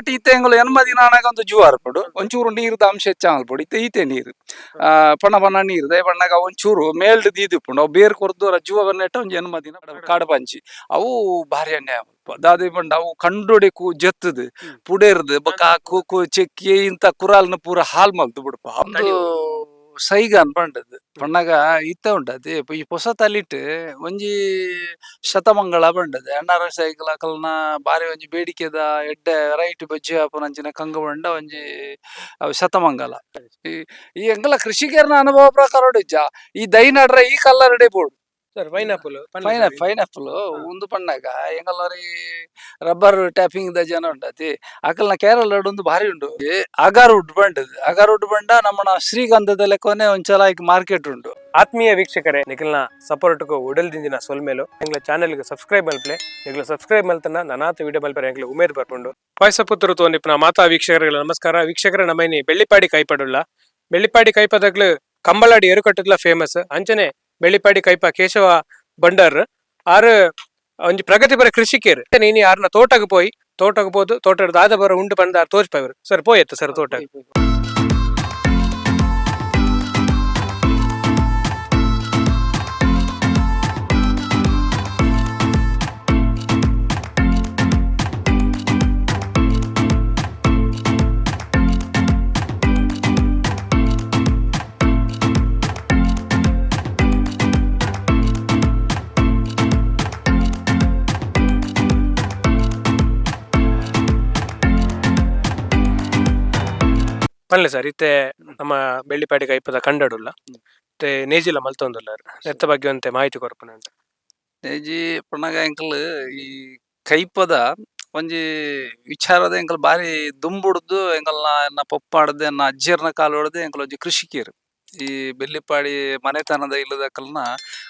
ನಾಟಿ ಇತ್ತೆ ಎಂಗಳು ಎನ್ಮದಿ ಆನಾಗ ಒಂದು ಜೂ ಹರ್ಪಡು ಒಂಚೂರು ನೀರ್ದ ಅಂಶ ಹೆಚ್ಚಾಗಲ್ಪಡು ಇತ್ತೆ ಈತೆ ನೀರು. ಆ ಪಣ ಪಣ ನೀರು. ದಯ ಬಣ್ಣಾಗ ಒಂಚೂರು ಮೇಲ್ಡ್ ದೀದಿಪ್ಪುಂಡು ಅವು ಬೇರ್ ಕೊರ್ದು ಜೂವ ಒಂದು ಒಂಜಿ ಎನ್ಮದಿನ ಕಾಡು ಪಂಚಿ. ಅವು ಭಾರಿ ಅನ್ಯಾಯ ದಾದಿ ಬಂಡ ಅವು ಕಂಡೊಡೆ ಕೂ ಜತ್ತದು. ಪುಡೇರ್ದು ಬಕ್ಕ ಕು ಕು ಚೆಕ್ಕಿ ಇಂತ ಕುರಾಲ್ನ ಪೂರ ಹಾಲ್ ಮಲ್ತು ಬಿಡಪ್ಪ ಒಂದು ಸೈಗ ಪಂಡದು ಪಣ್ಣಗ ಇತ್ತ ಉಂಟది ಈ ಪೊಸ ತಲಿಟ್ ಒಂಜಿ ಶತಮಂಗಳ ಬಂಡದು. ಎಣ್ಣಾರ ಸೈಕಲ್ ಅಕಲ್ನ ಬಾರಿ ಒಂಜಿ ಬೇಡಿಕೆದ ಎಡ್ಡೆ ವೆರೈಟಿ ಬಜ್ಜಿ ಆಪುನಂಚಿನ ಕಂಗ ಬಂಡ ಒಂಜಿ ಶತಮಂಗಲ. ಈ ಈ ಕೃಷಿಕರನ ಅನುಭವ ಪ್ರಕಾರ ಈ ದೈನಡ್ರ ಈ ಕಲ್ಲರಡೆ ಬೋಡು. ಸರ್ ಪೈನಾಪಲ್ ಉಂದು ಪೈನಾಪಲ್ ಪಣ್ಣಾಗ ಎಂಗಲ್ಲರಿ ರಬ್ಬರ್ ಟ್ಯಾಪಿಂಗ್ ದ ಜನ ಉಂಟತಿ. ಅಕಲ್ನ ಕೇರಳ ಒಂದು ಭಾರಿ ಉಂಡು ಅಗಾರ್ ಉಡ್ ಬಂಡ್ ಅಗಾರ್ ಉಡ್ ಬಂಡ ನಮ್ಮ ಶ್ರೀಗಂಧದ ಲೆಕ್ಕನೆ ಒಂಚಲ ಈಗ ಮಾರ್ಕೆಟ್ ಉಂಟು. ಆತ್ಮೀಯ ವೀಕ್ಷಕರೇ ನಿಖಿಲ್ನ ಸಪೋರ್ಟ್ಗೂ ಉಡಲ್ದಿಂದಿನ ಸೊಲ್ಮೇಲು ಎಂಗ್ಲ ಚಾನೆಲ್ಗೆ ಸಬ್ಸ್ಕ್ರೈಬ್ ಮಲ್ಪಲೆ ನಿಗ್ಲ ಸಬ್ಸ್ಕ್ರೈಬ್ ಮಲ್ತನ ನನಾತ ವಿಡಿಯೋ ಮಲ್ಪರೆ ಎಂಗ್ಲ ಉಮೇದ್ ಬರ್ಪುಂಡು. ಪಾಯಸಪುತ್ರ ಪುತ್ರ ತೋನಿಪ್ನ ಮಾತಾ ವೀಕ್ಷಕರಿಗೆ ನಮಸ್ಕಾರ. ವೀಕ್ಷಕರ ನಮ್ಮೈನಿ ಬೆಳ್ಳಿಪಾಡಿ ಕೈಪಡುಲ್ಲ ಬೆಳ್ಳಿಪಾಡಿ ಕೈಪದಗ್ಲು ಕಂಬಳಾಡಿ ಎರುಕಟ್ಟದ್ಲ ಫೇಮಸ್ ಅಂಚನೆ ಬೆಳ್ಳಿಪಾಡಿ ಕೈಪ ಕೇಶವ ಬಂಡರ್ ಆರು ಒಂಜಿ ಪ್ರಗತಿಪರ ಕೃಷಿಕೇರ್. ನೀನು ಯಾರನ್ನ ತೋಟಕ್ಕೆ ಪೋಯಿ, ತೋಟಕ್ಕೆ ಹೋದು ತೋಟದ ದಾದ ಬರ ಉಂಡು ಬಂದ ತೋರಿಸ್ಪವರು ಸರ್ ಪೋಯತ್ತು ಸರ್ ತೋಟ. ಪನ್ಲೆ ಸರ್ ಇತ್ತೆ ನಮ್ಮ ಬೆಳ್ಳಿಪಾಡಿ ಕೈಪದ ಕಂಡಡುಲ್ಲ ಮತ್ತೆ ನೇಜಿಲ ಮಲ್ತೊಂದುಲ್ಲ ನೆತ್ತ ಬಗ್ಗೆ ಮಾಹಿತಿ ಕೊರಪನ ಅಂತ ನೇಜಿ ಪ್ರಣಗ ಎಂಕಲ್ ಈ ಕೈಪದ ಒಂಜಿ ವಿಚಾರದ ಎಂಕಲ್ ಬಾರಿ ದುಂಬುಡ್ದು ಎಂಕಲ್ನ ಎನ್ನ ಪಪ್ಪಾಡ್ದು ಎನ್ನ ಅಜ್ಜಿರ್ನ ಕಾಲು ಹೊಡೆದು ಎಂಕಲ್ ಒಂಜಿ ಕೃಷಿಕೇರು. ಈ ಬೆಲ್ಲಿಪಾಡಿ ಮನೆತನದ ಇಲ್ಲದಕ್ಕಲ್ನ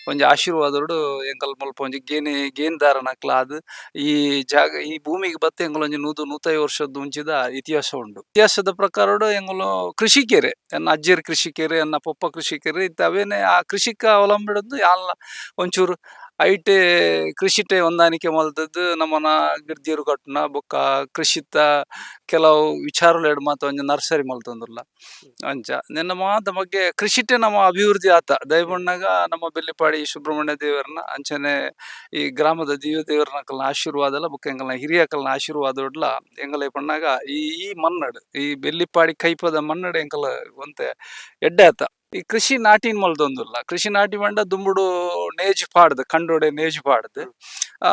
ಒಂಜಿ ಆಶೀರ್ವಾದೋಡು ಎಂಕಲ್ ಮುಲ್ಪ, ಒಂಜಿ ಗೇಣಿ ಗೇನ್ದಾರನಕ್ಲ ಅದು. ಈ ಜಾಗ, ಈ ಭೂಮಿಗೆ ಬತ್ತ ಎಂಕಲ್ ಒಂಜಿ ನೂತು ನೂತೈ ವರ್ಷದ ಮುಂಚಿದ ಇತಿಹಾಸ ಉಂಡು ಇತಿಹಾಸದ ಪ್ರಕಾರಡು ಎಂಕಲು ಕೃಷಿಕೇರೆ, ಎನ್ನ ಅಜ್ಜಿರ್ ಕೃಷಿಕೇರೆ, ಎನ್ನ ಪೊಪ್ಪ ಕೃಷಿಕೇರೆ ಇತ್ತ ಅವೇನೆ ಆ ಕೃಷಿಕ ಅವಲಂಬಿಡದು ಯಾಲ್ ಒಂಚೂರು ಐಟೆ ಕೃಷಿಟೆ ಹೊಂದಾಣಿಕೆ ಮಲ್ತದ್ದು ನಮ್ಮನ ಗಿರ್ಜೀರು ಕಟ್ನ ಬೊಕ್ಕ ಕೃಷಿತ ಕೆಲವು ವಿಚಾರಗಳು ಮಾತ ಒಂಜಿ ನರ್ಸರಿ ಮಲ್ತೊಂದುಲ್ಲ ಅಂಚ ನಿನ್ನ ಮಾತ ಬಗ್ಗೆ ಕೃಷಿಟೆ ನಮ್ಮ ಅಭಿವೃದ್ಧಿ ಆತ. ದಯಬಣ್ಣಗ ನಮ್ಮ ಬೆಲ್ಲಿಪಾಡಿ ಸುಬ್ರಹ್ಮಣ್ಯ ದೇವರನ್ನ ಅಂಚನೆ ಈ ಗ್ರಾಮದ ದಿವ್ಯ ದೇವರನಕಲ್ನ ಆಶೀರ್ವಾದ ಎಲ್ಲ ಬೊಕ್ಕ ಎಂಗಲ್ನ ಹಿರಿಯಕಲ್ನ ಆಶೀರ್ವಾದ ಉಡ್ಲ ಎಂಗಲ ಪಣ್ಣಾಗ ಈ ಈ ಮನ್ನಡ್ ಈ ಬೆಲ್ಲಿಪಾಡಿ ಕೈಪದ ಮನ್ನಡ್ ಎಂಕಲ ಒಂತೆ ಎಡ್ಡೆ ಆತ. ಈ ಕೃಷಿ ನಾಟಿನ್ ಮಲ್ದೊಂದುಲ್ಲ. ಕೃಷಿ ನಾಟಿ ಮಂಡ ದುಂಬುಡು ನೇಜ್ ಪಾಡ್ದು ಕಂಡೋಡೆ ನೇಜ್ ಪಾಡ್ದು. ಆ,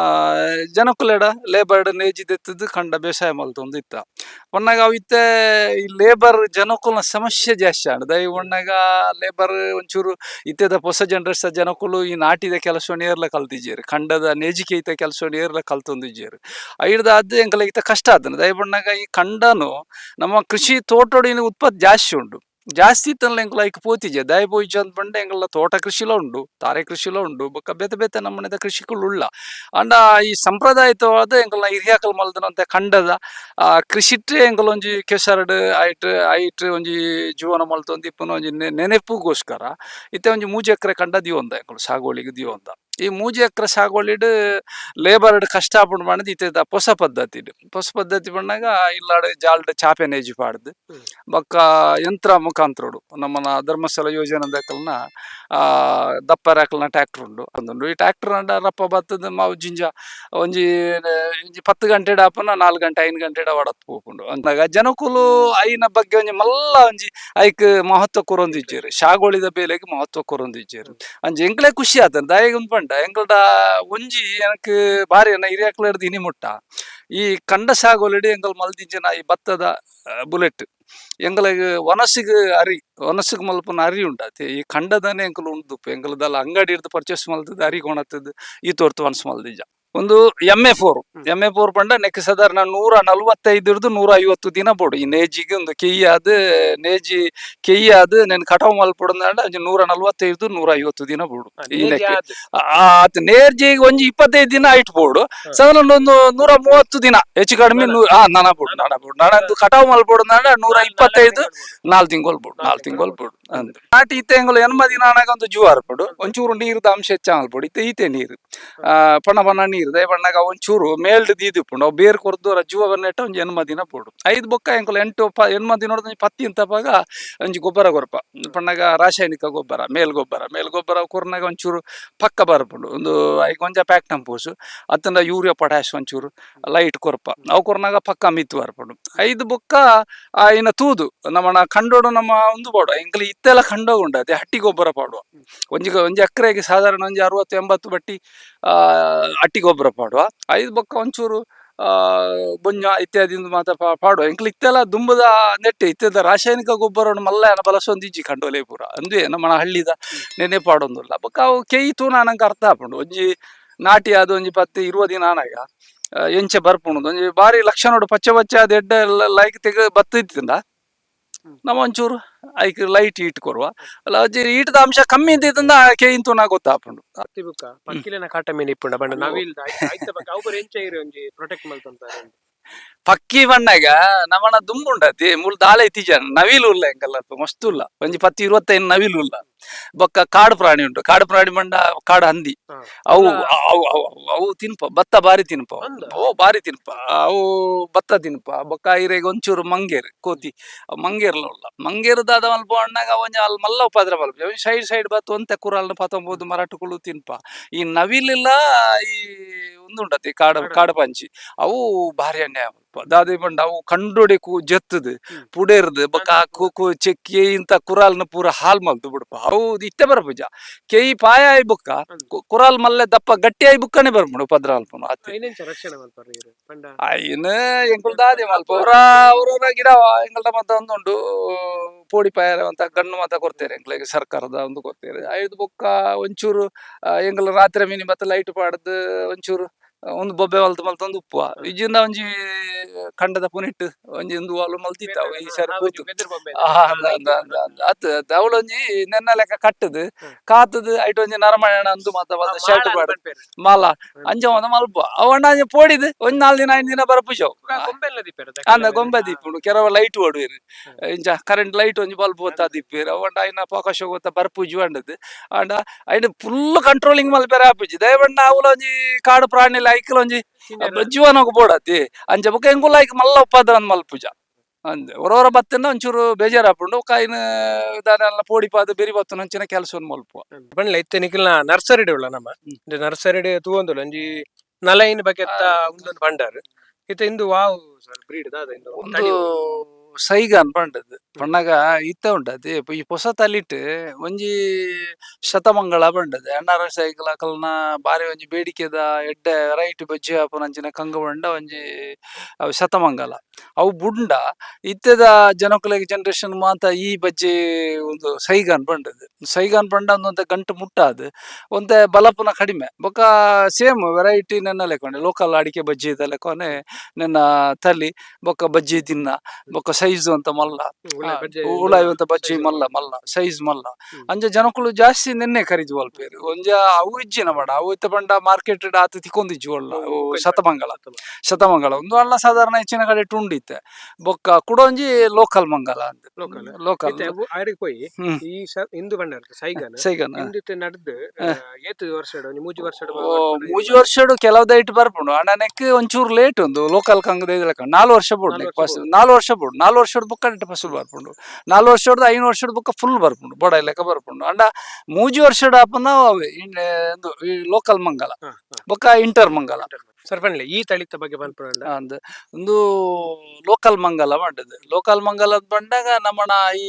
ಜನಕುಲೆಡ ಲೇಬರ್ ನೇಜ್ ದೆತ್ತದು ಕಂಡ ಬೇಸಾಯ ಮಲ್ತೊಂದು ಇತ್ತ. ಒಣ್ಣಾಗ ಅವಿತ್ತೆ ಈ ಲೇಬರ್ ಜನಕುಲ್ನ ಸಮಸ್ಯೆ ಜಾಸ್ತಿ ಆಂಡ್ ಈ ಒಣ್ಣಾಗ ಲೇಬರ್ ಒಂಚೂರು ಇತ್ತೆದ ಹೊಸ ಜನರೇಷನ್ ಜನಕುಲು ಈ ನಾಟಿದ ಕೆಲಸ ನೇರ್ಲ ಕಲ್ತಿದ್ದೀರಿ ಖಂಡದ ನೇಜಿಕೆ ಇತ್ತ ಕೆಲಸ ನೇರ್ಲ ಕಲ್ತೊಂದಿದ್ದೀರಿ ಐಡ್ದ ಅದು ಎಂಕಲ ಇತ್ತ ಕಷ್ಟ ಆದನು ದಯ ಬಣ್ಣಾಗ ಈ ಖಂಡನು ನಮ್ಮ ಕೃಷಿ ತೋಟೋಡಿನ ಉತ್ಪತ್ತಿ ಜಾಸ್ತಿ ಉಂಡು ಜಾಸ್ತಿ ತನ್ನ ಎಂಕುಲ ಐಕ್ ಪೋತಿಜೆ ದಯ ಪೋಯಿಜ ಅಂತ ಬಂಡೆ ಎಂಗಲ್ಲ ತೋಟ ಕೃಷಿಲ ಉಂಡು ತಾರೆ ಕೃಷಿಲ ಉಂಡು ಬೊಕ್ಕ ಬೇತೆ ಬೇತೆ ನಮ್ಮನೆದ ಕೃಷಿಗಳು ಉಳ್ಳ ಅಂಡ ಈ ಸಂಪ್ರದಾಯತವಾದ ಎಂಕಲ್ನ ಹಿರಿಯಾಕಲ್ ಮಲ್ದನಂತೆ ಕೃಷಿಟ್ರೆ ಎಂಕಲ್ ಒಂಜಿ ಕೆಸರಡ್ ಐಟ್ ಐಟ್ ಒಂಜಿ ಜೀವನ ಮಲ್ತೊಂದು ಇಪ್ಪನ ಒಂಜಿ ನೆನೆಪುಗೋಸ್ಕರ, ಇತ್ತೆ ಒಂಜಿ ಮೂಜಿ ಎಕರೆ ಕಂಡ ದಿವಂದ ಎಂಕಲ್ ಸಾಗುವಳಿಗೆ ದಿಯೊಂದ ಈ ಮೂಜಿ ಎಕರೆ ಸಾಗುವಳಿಡ್ ಲೇಬರ್ಡ್ ಕಷ್ಟ ಆಪುಂಡು ಮಾಡಿದ್ ಇತ್ತೆ ಹೊಸ ಪದ್ಧತಿ ಹೊಸ ಪದ್ಧತಿ ಬಂದಾಗ ಇಲ್ಲಾಡ್ ಜಾಲ್ಡ್ ಚಾಪೆ ನೇಜಿ ಪಾಡ್ದು ಬೊಕ್ಕ ಯಂತ್ರ ಮುಖಾಂತರಡು. ನಮ್ಮನ ಧರ್ಮಸ್ಥಳ ಯೋಜನೆ ದಕ್ಕಲ್ನ ಆ ರಾಕಲ್ನ ಟ್ಯಾಕ್ಟರ್ ಉಂಡು. ಅಂದುಂಡು ಈ ಟ್ಯಾಕ್ಟರ್ ಅಂಡ ರಪ್ಪ ಬತ್ತದ ಮಾವು ಜಿಂಜ ಒಂಜಿ ಒಂಜಿ ಪತ್ತು ಗಂಟೆ ಡಾಪನ ನಾಲ್ಕು ಗಂಟೆ ಐದು ಗಂಟೆ ಒಡತ್ ಹೋಗ್ಕೊಂಡು ಅಂದಾಗ ಜನಕುಲು ಐನ ಬಗ್ಗೆ ಒಂಜಿ ಮಲ್ಲ ಒಂಜಿ ಐಕ್ ಮಹತ್ವ ಕೊರೊಂದಿಜ್ಜೇರು. ಶಾಗೋಳಿದ ಬೇಲೆಗೆ ಮಹತ್ವ ಕೊರೊಂದಿಜ್ಜೇರು. ಅಂಜಿ ಎಂಕ್ಲೆ ಖುಷಿ ಆತನ ದಾಯಿಗೆ ಒಂದು ಎಂಕಲ್ಡ ಒಂಜಿ ಎನಕ್ ಬಾರಿ ಅನ್ನ ಹಿರಿಯಾಕ್ಲ ಹಿಡ್ದು ಇನಿ ಮುಟ್ಟ. ಈ ಕಂಡ ಸಾಗೋಲಿಡಿ ಎಂಕಲ್ ಮಲ್ದಿಜ್ಜನ ಈ ಬತ್ತದ ಬುಲೆಟ್. ಎಂಗಳಿಗೆ ವನಸ್ಸಿಗೆ ಅರಿ, ವನಸ್ಸಿಗೆ ಮಲ್ಪನ ಅರಿ ಉಂಟಾತಿ. ಈ ಕಂಡದನೆ ಎಂಕಲು ಉಂಡುಪ್ಪು ಎಂಗಲದಲ್ಲ ಅಂಗಡಿ ಹಿಡ್ದು ಪರ್ಚೇಸ್ ಮಲ್ತದ್ದು ಅರಿ ಕೊಣತ್ತದ್ದು ಈ ತೋರ್ತು ವನ್ಸ್ ಮಲ್ದಿಜ ಒಂದು M A four M A four ಪಂಡ ನೆಕ್ ಸಾಧಾರಣ ನೂರ ನಲ್ವತ್ತೈದು ನೂರ ಐವತ್ತು ದಿನ ಬೋಡು ಈ ನೇಜಿಗೆ ಒಂದು ಕೆಯ್ಯಾದ ನೇಜಿ ಕೆಯ್ಯಾದ ನೆನ್ ಕಟಾವ್ ಮಲ್ಪೊಡಂದ ನೂರ ನಲ್ವತ್ತೈದು ನೂರ ಐವತ್ತು ದಿನ ಬೋಡು ಈ ನೆಕ್ ಆತ ನೇರ್ಜಿಗೆ ಒಂಜಿ ಇಪ್ಪತ್ತೈದು ದಿನ ಐಟ್ ಬೋಡು ಸಾಧಾರಣ ಒಂದು ನೂರ ಮೂವತ್ತು ದಿನ ಹೆಚ್ಚು ಕಡಿಮೆ ಹಾ ನಾನ ಬೋಡು ನಾನಾ ಬೋಡು ನಾನಂದು ಕಟಾವ್ ಮಲ್ಪೊಡು ನೂರ ಇಪ್ಪತ್ತೈದು ನಾಲ್ ತಿಂಗಳು ಬೋಡು ನಾಲ್ ತಿಂಗಳು ಬೋಡು ಅಂದ್ ನಾಟಿ ಇತ್ತೆ ಎಂಗಳು ಎನ್ಮದಿ ನಾನಾಗ ಒಂದು ಜೂ ಆರ್ಪಡು ಒಂಚೂರು ನೀರ್ದ ಅಂಶ ಹೆಚ್ಚಾಗಲ್ಪಡು ಇತ್ತೆ ಈತೆ ನೀರು. ಆ, ಪಣ ಪಣ ನೀರು. ದೇ ಬಣ್ಣಗ ಒಂಚೂರು ಮೇಲ್ಡ್ ದೀದಿಪ್ಪುಂಡು ಬೇರ್ ಕೊರ್ದು ಜುವ ನೆಟ್ಟ ಒಂಜಿ ಎನ್ಮದಿನ ಪೋಡು. ಐದು ಬೊಕ್ಕ ಎಂಕುಲು ಎಂಟು ಪ ಎನ್ಮದಿ ನೋಡಿದ ಪತ್ತಿ ಇಂತಪಾಗ ಒಂಜಿ ಗೊಬ್ಬರ ಕೊರಪ. ಪಣ್ಣಗ ರಾಸಾಯನಿಕ ಗೊಬ್ಬರ ಮೇಲ್ ಗೊಬ್ಬರ. ಮೇಲ್ ಗೊಬ್ಬರ ಕೊರ್ನಾಗ ಒಂಚೂರು ಪಕ್ಕ ಬರ್ಪುಂಡು ಒಂದು ಐದು ಒಂಜ ಪ್ಯಾಕ್ ಟಂಪೂಸು ಅತ್ತಂದ ಯೂರಿಯಾ ಪೊಟ್ಯಾಶ್ ಒಂಚೂರು ಲೈಟ್ ಕೊರಪ. ಅವು ಕೊರ್ನಾಗ ಪಕ್ಕ ಮಿತ್ ಬರ್ಪುಂಡು ಐದು ಬೊಕ್ಕ ಇನ್ನ ತೂದು. ನಮ್ಮ ಕಂಡೋಡು ನಮ್ಮ ಒಂದು ಬೋಡು ಎಂಕಲ್ ಇತ್ತೆಲ್ಲ ಉಂಡ ಅದೇ ಹಟ್ಟಿ ಗೊಬ್ಬರ ಪಾಡುವ. ಒಂಜಿ ಒಂಜಿ ಎಕರೆಗೆ ಸಾಧಾರಣ ಒಂಜಿ ಅರವತ್ತು, ಎಂಬತ್ತು ಬಟ್ಟಿ, ಆ, ಹಟ್ಟಿ ಗೊಬ್ಬರ ಪಾಡುವ. ಐದು ಬೊಕ್ಕ ಒಂಚೂರು, ಆ, ಬೊಂಜ ಇತ್ಯಾದಿ ಮಾತ್ರ ಪಾಡುವ. ಎಂಕಲ್ ಇತ್ತೆಲ್ಲ ದುಂಬದ ನೆಟ್ಟೆ ಇತ್ತೆದ ರಾಸಾಯನಿಕ ಗೊಬ್ಬರ ಮಲ್ಲ ಬಲಸೊಂದಿಜ್ಜಿ ಕಂಡೋಲೆ ಪೂರ. ಅಂದ್ವೆ ಮನ ಹಳ್ಳಿದ ನೆನೆ ಪಾಡೊಂದುಲ್ಲ. ಬೊಕ್ಕ ಅವು ಕೆಯಿ ತೂನ ನಂಗೆ ಅರ್ಥ ಆಪುಂಡು. ಒಂಜಿ ನಾಟಿ ಆದ ಒಂಜಿ ಪತ್ತೆ ಇರುವ ದಿನ ಆನಾಗ ಎಂಚೆ ಬರ್ಪುಣದು ಒಂಜಿ ಬಾರಿ ಲಕ್ಷಣೋಡು ಪಚ್ಚೆ ಪಚ್ಚ ಅದು ಎಡ್ಡ ಲೈಕ್ ತೆಗ ಬತ್ತಿತ್ತಿಂದ ನಮ್ಮ ಒಂಚೂರು ಐಕ್ ಲೈಟ್ ಈಟ್ ಕೊರುವ ಅಲ್ಲ ಅಜ್ಜಿ ಈಟದ ಅಂಶ ಕಮ್ಮಿ ಇದ್ದಿದ್ದಂದ ಆಕೆ ಇಂತು ನಾ ಗೊತ್ತಾಪುಂಡು. ಪಕ್ಕಿಲೆನ ಕಾಟ ಮೀನು ಇಪ್ಪುಂಡ. ಬಂಡ ನವಿಲ್ ಐತ ಬಕ್ಕ ಅವು ಎಂಚ ಇರಿ ಒಂಜಿ ಪ್ರೊಟೆಕ್ಟ್ ಮಲ್ತಂತಾರೆ ಪಕ್ಕಿ ಬಣ್ಣಗ ನಮ್ಮಣ್ಣ ದುಂಬುಂಡತಿ ಮೂಲ ದಾಳ ಐತಿಜ ನವಿಲು ಉಲ್ಲ ಹೆಂಗಲ್ಲ ಮಸ್ತ್ ಉಲ್ಲ ಒಂಜಿ ಪತ್ತು ಇರುವತ್ತೈದು ನವಿಲು ಉಲ್ಲ ಬೊಕ್ಕ ಕಾಡು ಪ್ರಾಣಿ ಉಂಟು. ಕಾಡು ಪ್ರಾಣಿ ಮಂಡ ಕಾಡು ಹಂದಿ. ಅವು. ಅವು ಅವು- ಅವು ತಿನ್ಪ ಭತ್ತ ಬಾರಿ ತಿನ್ಪ. ಓ ಬಾರಿ ತಿನ್ಪ. ಅವು ಭತ್ತ ತಿನ್ಪ. ಬೊಕ್ಕ ಇರೆಗ್ ಒಂಚೂರು ಮಂಗೇರ್ ಕೋತಿ. ಮಂಗೇರ್ಲ ಉಲ್ಲ. ಮಂಗೇರ್ದಾದ ಮಲ್ಪ ಅಣ್ಣಾಗ ಒಂಜ ಅಲ್ಲಿ ಮಲ್ಲ ಉಪದ್ರ ಮಲ್ಪ. ಸೈಡ್ ಸೈಡ್ ಬತ್ತು ಒಂತೆ ಕುರಲ್ನ ಪತ್ತೊಂಬತ್ತು ಮರಾಠಗಳು ತಿನ್ಪ. ಈ ನವಿಲಿಲ್ಲ ಈ ಒಂದುಂಟತಿ ಕಾಡು ಕಾಡು. ಕಾಡು ಪಂಚಿ. ಅವು ಭಾರಿ ಅನ್ಯಾಯ ದಾದಿ ಪಂಡ ಅವು ಕಂಡೊಡಿ ಕು ಜತ್ತದು. ಪುಡೇರ್ದು ಬೊಕ್ಕ ಆ ಕು ಕು ಚೆಕ್ಕಿ ಇಂತ ಕುರಾಲ್ನ ಪೂರ ಹಾಲ್ ಮಲ್ತು ಬಿಡಪ್ಪ ಅವು ಇತ್ತೆ ಬರಪುಜ ಕೇಯಿ ಪಾಯ ಆಯ್ ಬುಕ್ಕ ಕುರಾಲ್ ಮಲ್ಲೆ ದಪ್ಪ ಗಟ್ಟಿ ಆಯ್ ಬುಕ್ಕನೆ ಬರ್ಬಿಡು ಪದ್ರ ಅಲ್ಪನು ಅಯ್ಯನ ಎಂಕುಲ್ ದಾದಿ ಮಲ್ಪ ಅವ್ರ ಅವ್ರ ಗಿಡ ಎಂಕಲ್ದ ಮತ್ತ ಒಂದುಂಡು ಪೋಡಿ ಪಾಯರ ಅಂತ ಗಣ್ಣು ಮಾತ ಕೊಡ್ತೇರೆ ಎಂಕ್ಲೆಗೆ ಸರ್ಕಾರದ ಒಂದು ಕೊಡ್ತೇವೆ ಐದು ಬೊಕ್ಕ ಒಂಚೂರು ಎಂಗ್ಲ ರಾತ್ರಿ ಮಿನಿ ಮತ್ತೆ ಲೈಟ್ ಪಾಡ್ದು ಒಂಚೂರು ಒಂದು ಬೊಬ್ಬೆ ಮಲ್ತು ಮಲ್ತೊಂದು ಉಪ್ಪು ಇಜ್ಜಿಂದ ಒಂಜಿ ಖಂಡದ ಪುನಿಟ್ ಒಂಜಿ ಒಂದು ವಾಲು ಮಲ್ತಿತ್ತಾವ ಈ ಸರಿ ಕೂತು. ಆ, ಅವಳು ಒಂಜಿ ಅತ್ ನೆನ್ನ ಲೆಕ್ಕ ಕಟ್ಟದು. ಕಾತದು ಐಟ್ ಒಂಜಿ ನರಮಣ ಅಂದು ಮಾತ ಬಂದ ಶರ್ಟ್ ಬಾಡ ಮಾಲ. ಅಂಜ ಒಂದ ಮಲ್ಪ ಅವಣ್ಣ ಅಂಜ ಪೋಡಿದು ಒಂದ್ ನಾಲ್ ದಿನ ಐದು ದಿನ ಬರಪುಜವು ಗೊಂಬೆಲ್ಲ ದಿಪ್ಪೇರ ಅಂದ ಗೊಂಬೆ ದೀಪುಂಡು ಕೆಲವ ಲೈಟ್ ಓಡುವಿರು. ಇಂಜ ಕರೆಂಟ್ ಲೈಟ್ ಒಂಜಿ ಬಲ್ಬ್ ಓದ್ತಾ ದಿಪ್ಪಿರು ಅವಂಡ ಐನ ಪೋಕಶ ಗೊತ್ತ ಬರ್ಪುಜಿ ಅಂಡದು. ಅಂಡ ಐನ ಫುಲ್ ಕಂಟ್ರೋಲಿಂಗ್ ಮಲ್ಪೆರೆ ಆಪುಜಿ ದಯವಣ್ಣ ಅವಳು ಒಂಜಿ ಕಾಡು ಪ್ರಾಣಿ ಐಕಲ್ ಒಂಜಿ ಜೀವನ ಬೋಡತಿ. ಅಂಜ ಬುಕ್ಕ ಹೆಂಗು ಐಕ್ ಮಲ್ಲ ಉಪದ್ರ ಅಂದ್ ಮಲ್ಪುಜ ಅಂದೆ ಹೊರವರ ಬತ್ತಿನ ಒಂಚೂರು ಬೇಜಾರಾಪುಂಡು ಕಾಯಿನ ದಾನೆಲ್ಲ ಪೋಡಿ ಪಾದ ಬೆರಿ ಬತ್ತು ನಂಚಿನ ಕೆಲಸವನ್ನು ಮಲ್ಪ ಬಣ್ಣ ಇತ್ತೆ ನಿಖಿಲ್ನ ನರ್ಸರಿ ಉಳ್ಳ ನಮ್ಮ. ನರ್ಸರಿ ನರ್ಸರಿ ತೂವೊಂದುಲ್ಲ. ಒಂಜಿ ನಲೈನ್ ಬಗೆತ್ತ ಉಂದೊಂದು ಬಂಡಾರ್ ಇತ್ತೆ ಇಂದು ವಾವ್ ಬ್ರೀಡ್ ದಾದ ಇಂದು. ಒಂದು ಸೈಗ ಅನ್ಪಂಡದು ಪಣ್ಣಗ ಇತ್ತ ಉಂಟది ಈ ಹೊಸ ತಲಿಟ್ ಒಂಜಿ ಶತಮಂಗಳ ಬಂಡದೆ ಅಣ್ಣಾರ ಸೈಕಲ್ ಅಕಲ್ನ ಬಾರಿ ಒಂಜಿ ಬೇಡಿಕೆದ ಎಡ್ಡೆ ವೆರೈಟಿ ಬಜ್ಜಿ ಆಪುನಂಚಿನ ಕಂಗ ಬಂಡ ಒಂಜಿ ಅವು ಶತಮಂಗಲ. ಅವು ಬುಂಡ. ಇತ್ತೆದ ಜನಕುಲೆಗ್ ಜನರೇಷನ್ ಮಾತ ಈ ಬಜ್ಜಿ ಒಂದು ಸೈಗಾನ್ ಬಂಡದು ಸೈಗಾನ್ ಬಂಡ ಒಂದೊಂದು ಗಂಟು ಮುಟ್ಟಾದ. ಒಂತೆ ಬಲಪುನ ಕಡಿಮೆ. ಬೊಕ್ಕ ಸೇಮ್ ವೆರೈಟಿ ನೆನ್ನ ಲೆಕ್ಕೊಂಡೆ. ಲೋಕಲ್ ಅಡಿಕೆ ಬಜ್ಜಿ ಇದ ಲೆಕ್ಕೊನೆ ನೆನ್ನ ತಲಿ ಬೊಕ್ಕ ಬಜ್ಜಿ ತಿನ್ನ. ಬೊಕ್ಕ ಸೈಜ್ ಅಂತ ಮಲ್ಲ. ಉಳಾಯಿ ಅಂತ ಬಜ್ಜಿ ಮಲ್ಲ ಮಲ್ಲ ಸೈಜ್ ಮಲ್ಲ. ಅಂಜ ಜನಕುಲು ಜಾಸ್ತಿ ನಿನ್ನೆ ಖರೀದಿ ಅಲ್ಪೇರು ಒಂಜ ಅವು ಇಜ್ಜಿನ ಬಡ ಅವು ಇತ್ತ ಬಂಡ ಮಾರ್ಕೆಟ್ ಆತ ಒಳ್ಳ ಅವು ಶತಮಂಗಲ. ಶತಮಂಗಲ. ಒಂದು ಅಲ್ಲ ಸಾಧಾರಣ ಹೆಚ್ಚಿನ ಕಡೆ ಟುಂಡಿತ್ತೆ ಬೊಕ್ಕ ಕುಡೊಂಜಿ ಲೋಕಲ್ ಮಂಗಲ ಅಂತ. ಲೋಕಲ್ ಹೋಯಿ ಈ ಇಂದು ಸೈಗನ ಸೈಗನ್. ನಡೆದು ವರ್ಷ ಮೂಜಿ ವರ್ಷ ಮೂಜಿ ವರ್ಷಡು ಕೆಲವು ದೈಟ್ ಬರ್ಪುಂಡು. ಅಣ್ಣ ನೆಕ್ ಒಂಚೂರು ಲೇಟ್ ಒಂದು ಲೋಕಲ್ ಕಂಗದ ಇದಕ್ಕ ನಾಲ್ ವರ್ಷ ಬೋಡ್ ನಾಲ್ ವರ್ಷ ಬೋಡ್ ನಾಲ್ ವರ್ಷ ಬೋಡ್ ನಾಲ್ ವರ್ಷದ ಬುಕ್ಕ ನೆಟ್ ಫಸ್ಟ್ ಬರ್ಪುಂಡು. ನಾಲ್ಕು ವರ್ಷದ ಐನ್ ವರ್ಷದ ಬುಕ್ಕ ಫುಲ್ ಬರ್ಪುಂಡು ಬಡ ಲೆಕ್ಕ ಬರ್ಪುಂಡು. ಅಂಡ ಮೂಜಿ ವರ್ಷದ ಆಪನ ಈ ಲೋಕಲ್ ಮಂಗಲ. ಬೊಕ್ಕ ಇಂಟರ್ ಮಂಗಲ. ಸರ್ಪಣ್ಲೆ ಈ ತಳಿತ ಬಗ್ಗೆ ಬಂದ್ಪಡ ಅಂದ್. ಒಂದು ಲೋಕಲ್ ಮಂಗಲ ಮಾಡಿದ್ದು ಲೋಕಲ್ ಮಂಗಲ ಬಂದಾಗ ನಮ್ಮನ ಈ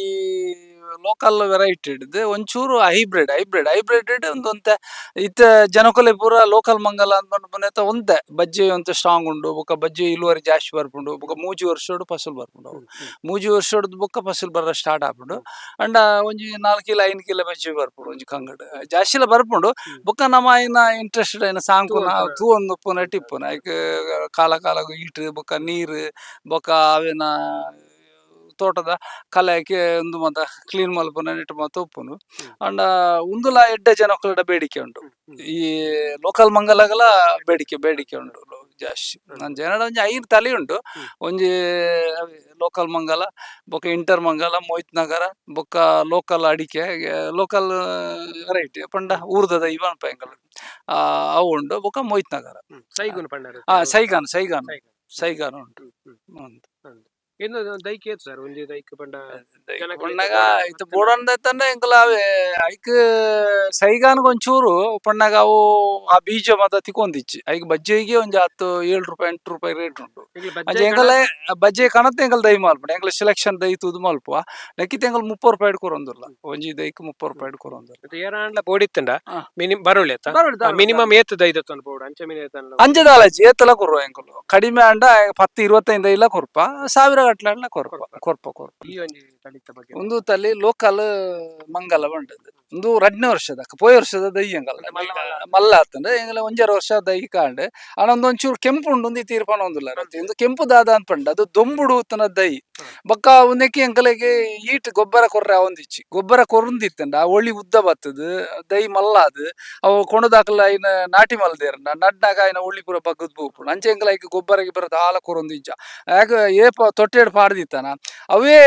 ಲೋಕಲ್ ವೆರೈಟಿ ಹಿಡಿದು ಒಂಚೂರು ಹೈಬ್ರಿಡ್ ಹೈಬ್ರಿಡ್ ಹೈಬ್ರಿಡ್ ಒಂದು ಒಂತೆ. ಇತ್ತ ಜನಕೊಲೆ ಪೂರ ಲೋಕಲ್ ಮಂಗಲ ಅಂದ್ಕೊಂಡು ಬಂದ ಒಂದೆ ಬಜ್ಜಿ ಅಂತ ಸ್ಟ್ರಾಂಗ್ ಉಂಡು ಬೊಕ್ಕ ಬಜ್ಜಿ ಇಳುವರಿ ಜಾಸ್ತಿ ಬರ್ಪುಂಡು ಬೊಕ್ಕ ಮೂಜಿ ವರ್ಷೋಡು ಫಸಲ್ ಬರ್ಪುಂಡು. ಮೂಜಿ ವರ್ಷೋಡ್ ಬೊಕ್ಕ ಫಸಲ್ ಬರ ಸ್ಟಾರ್ಟ್ ಆಗ್ಬಿಡು. ಅಂಡ ಒಂಜಿ ನಾಲ್ಕು ಕಿಲೋ ಐದು ಕಿಲೋ ಬಜ್ಜಿ ಬರ್ಪುಂಡು ಒಂಜಿ ಕಂಗಡ್. ಜಾಸ್ತಿ ಎಲ್ಲ ಬರ್ಪುಂಡು. ಬೊಕ್ಕ ನಮ್ಮ ಐನ ಇಂಟ್ರೆಸ್ಟೆಡ್ ಏನ ಸಾಂಕುನ ತೂವೊಂದು. ತೂ ಒಂದು ಉಪ್ಪುನ ಟಿಪ್ಪುನ. ಕಾಲ ಕಾಲ ಈಟ್ ಬೊಕ್ಕ ನೀರು ಬೊಕ್ಕ ಅವೇನ ತೋಟದ ಕಲೆಗೆ ಒಂದು ಮತ ಕ್ಲೀನ್ ಮಲ್ಪನ ನೆಟ್ಟು ಮಾತ ಉಪ್ಪುನು ಅಂಡ ಉಂದುಲ ಎಡ್ಡೆ ಜನಕ್ಕಳ ಬೇಡಿಕೆ ಉಂಟು. ಈ ಲೋಕಲ್ ಮಂಗಲಗಲ ಬೇಡಿಕೆ ಬೇಡಿಕೆ ಉಂಟು ಜಾಸ್ತಿ. ನನ್ನ ಜನಡ ಒಂಜಿ ಐದು ತಲೆ ಉಂಟು. ಒಂಜಿ ಲೋಕಲ್ ಮಂಗಲ ಬೊಕ್ಕ ಇಂಟರ್ ಮಂಗಲ ಮೋಹಿತ್ ನಗರ ಬೊಕ್ಕ ಲೋಕಲ್ ಅಡಿಕೆ ಲೋಕಲ್ ವೆರೈಟಿ ಪಂಡ ಊರ್ದದ ಇವನ್ ಪೈಂಗಲ್ ಆ ಅವು ಉಂಡು ಬೊಕ್ಕ ಮೋಹಿತ್ ನಗರ. ಸೈಗಾನ್ ಸೈಗಾನ್. ಸೈಗಾನ್. ಉಂಟು. ಇನ್ನು ದೈಕ್ ಏತ್ ಸರ್ ಒಂಜಿ ದೈಕ್ ಪಂಡ ಇದು ಬೋಡಂದ ತಂಡ ಎಂಕಲ ಅವೆ? ಐಕ್ ಸೈಗಾನ್ ಒಂಚೂರು ಪಣ್ಣಗ ಅವು ಆ ಬೀಜ ಮತ ತಿಕೊಂದಿಚ್ಚಿ ಐಕ್ ಬಜ್ಜಿಗೆ ಒಂಜಿ ಹತ್ತು ಏಳು ರೂಪಾಯಿ ಎಂಟು ರೂಪಾಯಿ ರೇಟ್ ಉಂಟು. ಬಜ್ಜಿ ಎಂಕಲ ಬಜ್ಜೆ ಕಣತ್ ಎಂಕಲ್ ದೈ ಮಲ್ಪುಂಡು ಎಂಕಲ ಸೆಲೆಕ್ಷನ್ ದೈ ತುದು ಮಲ್ಪುವ? ನೆಕ್ಕಿತ್ ಎಂಕಲ್ ಮುಪ್ಪ ರೂಪಾಯಿ ಕೊರೊಂದುಲ್ಲ ಒಂಜಿ ದೈಕ್ ಮುಪ್ಪ ರೂಪಾಯಿ ಕೊರೊಂದುಲ್ಲ ಏರಾಂಡ್ಲ ಬೋಡಿತ್ತಂಡ ಮಿನಿಮ್ ಮಿನಿಮಮ್ ಬರೋಳಿ ಆತ ಮಿನಿಮಮ್ ಏತ್ ದೈದ ತಂದು ಬೋಡು ಅಂಚೆ ಮಿನಿ ಏತನ್ಲ ಅಂಜದಾಲಜಿ ಏತಲ ಕೊರುವ ಎಂಕಲು ಕಡಿಮೆ ಅಂಡ ಪತ್ತು ಇರುವತ್ತೈದು ಇಲ್ಲ ಕೊರ್ಪ. ಸಾವಿರ ಗಟ್ಲೆ ಕೊರ್ಪ ಕೊರ್ಪ. ಕೊರ್ಪ ಈ ಒಂಜಿ ತಳಿತ ಬಗ್ಗೆ ಒಂದು ತಲೆ ಲೋಕಲ್ ಮಂಗಲ ಬಂಡದು ಒಂದು ರಡ್ನೇ ವರ್ಷದ ಪೋಯ ವರ್ಷದ ದಯ್ಯಂಗಲ್ಲ ಮಲ್ಲ ಆತಂದ್ರೆ ಎಂಗಲ ಒಂಜಾರು ವರ್ಷ ದೈ ಕಾಂಡ್ ಆನೊಂದು ಒಂಚೂರು ಕೆಂಪು ಉಂಡು ಒಂದು ತೀರ್ಪಾನ ಒಂದಿಲ್ಲ ಒಂದು ಕೆಂಪು ದಾದ ಅಂತ ಪಂಡ ಅದು ದೊಂಬುಡು ತನ ದೈ ಬೊಕ್ಕ ಒಂದಕ್ಕೆ ಎಂಕಲೆಗೆ ಈಟ್ ಗೊಬ್ಬರ ಕೊರ್ರೆ ಅವಂದಿಚ್ಚಿ ಗೊಬ್ಬರ ಕೊರಂದಿತ್ತಂಡ ಒಳಿ ಉದ್ದ ಬತ್ತದು ದೈ ಮಲ್ಲ ಅದು ಅವು ಕೊಣದಾಕಲ ಅಯ್ನ ನಾಟಿ ಮಲ್ದೇರಂಡ ನಡ್ನಾಗ ಐನ ಒಳ್ಳಿ ಪೂರ ಬಗ್ಗದ್ ಬೂಪುಂಡು. ಅಂಚೆ ಎಂಕಲ ಈಗ ಗೊಬ್ಬರಕ್ಕೆ ಬರೋದು ಹಾಲ ಕೊರೊಂದಿಜ್ಜ ಯಾಕ ಏಪ ತೊಟ್ಟೆಡ್ ಪಾಡ್ದಿತ್ತಾನ. ಅವೇ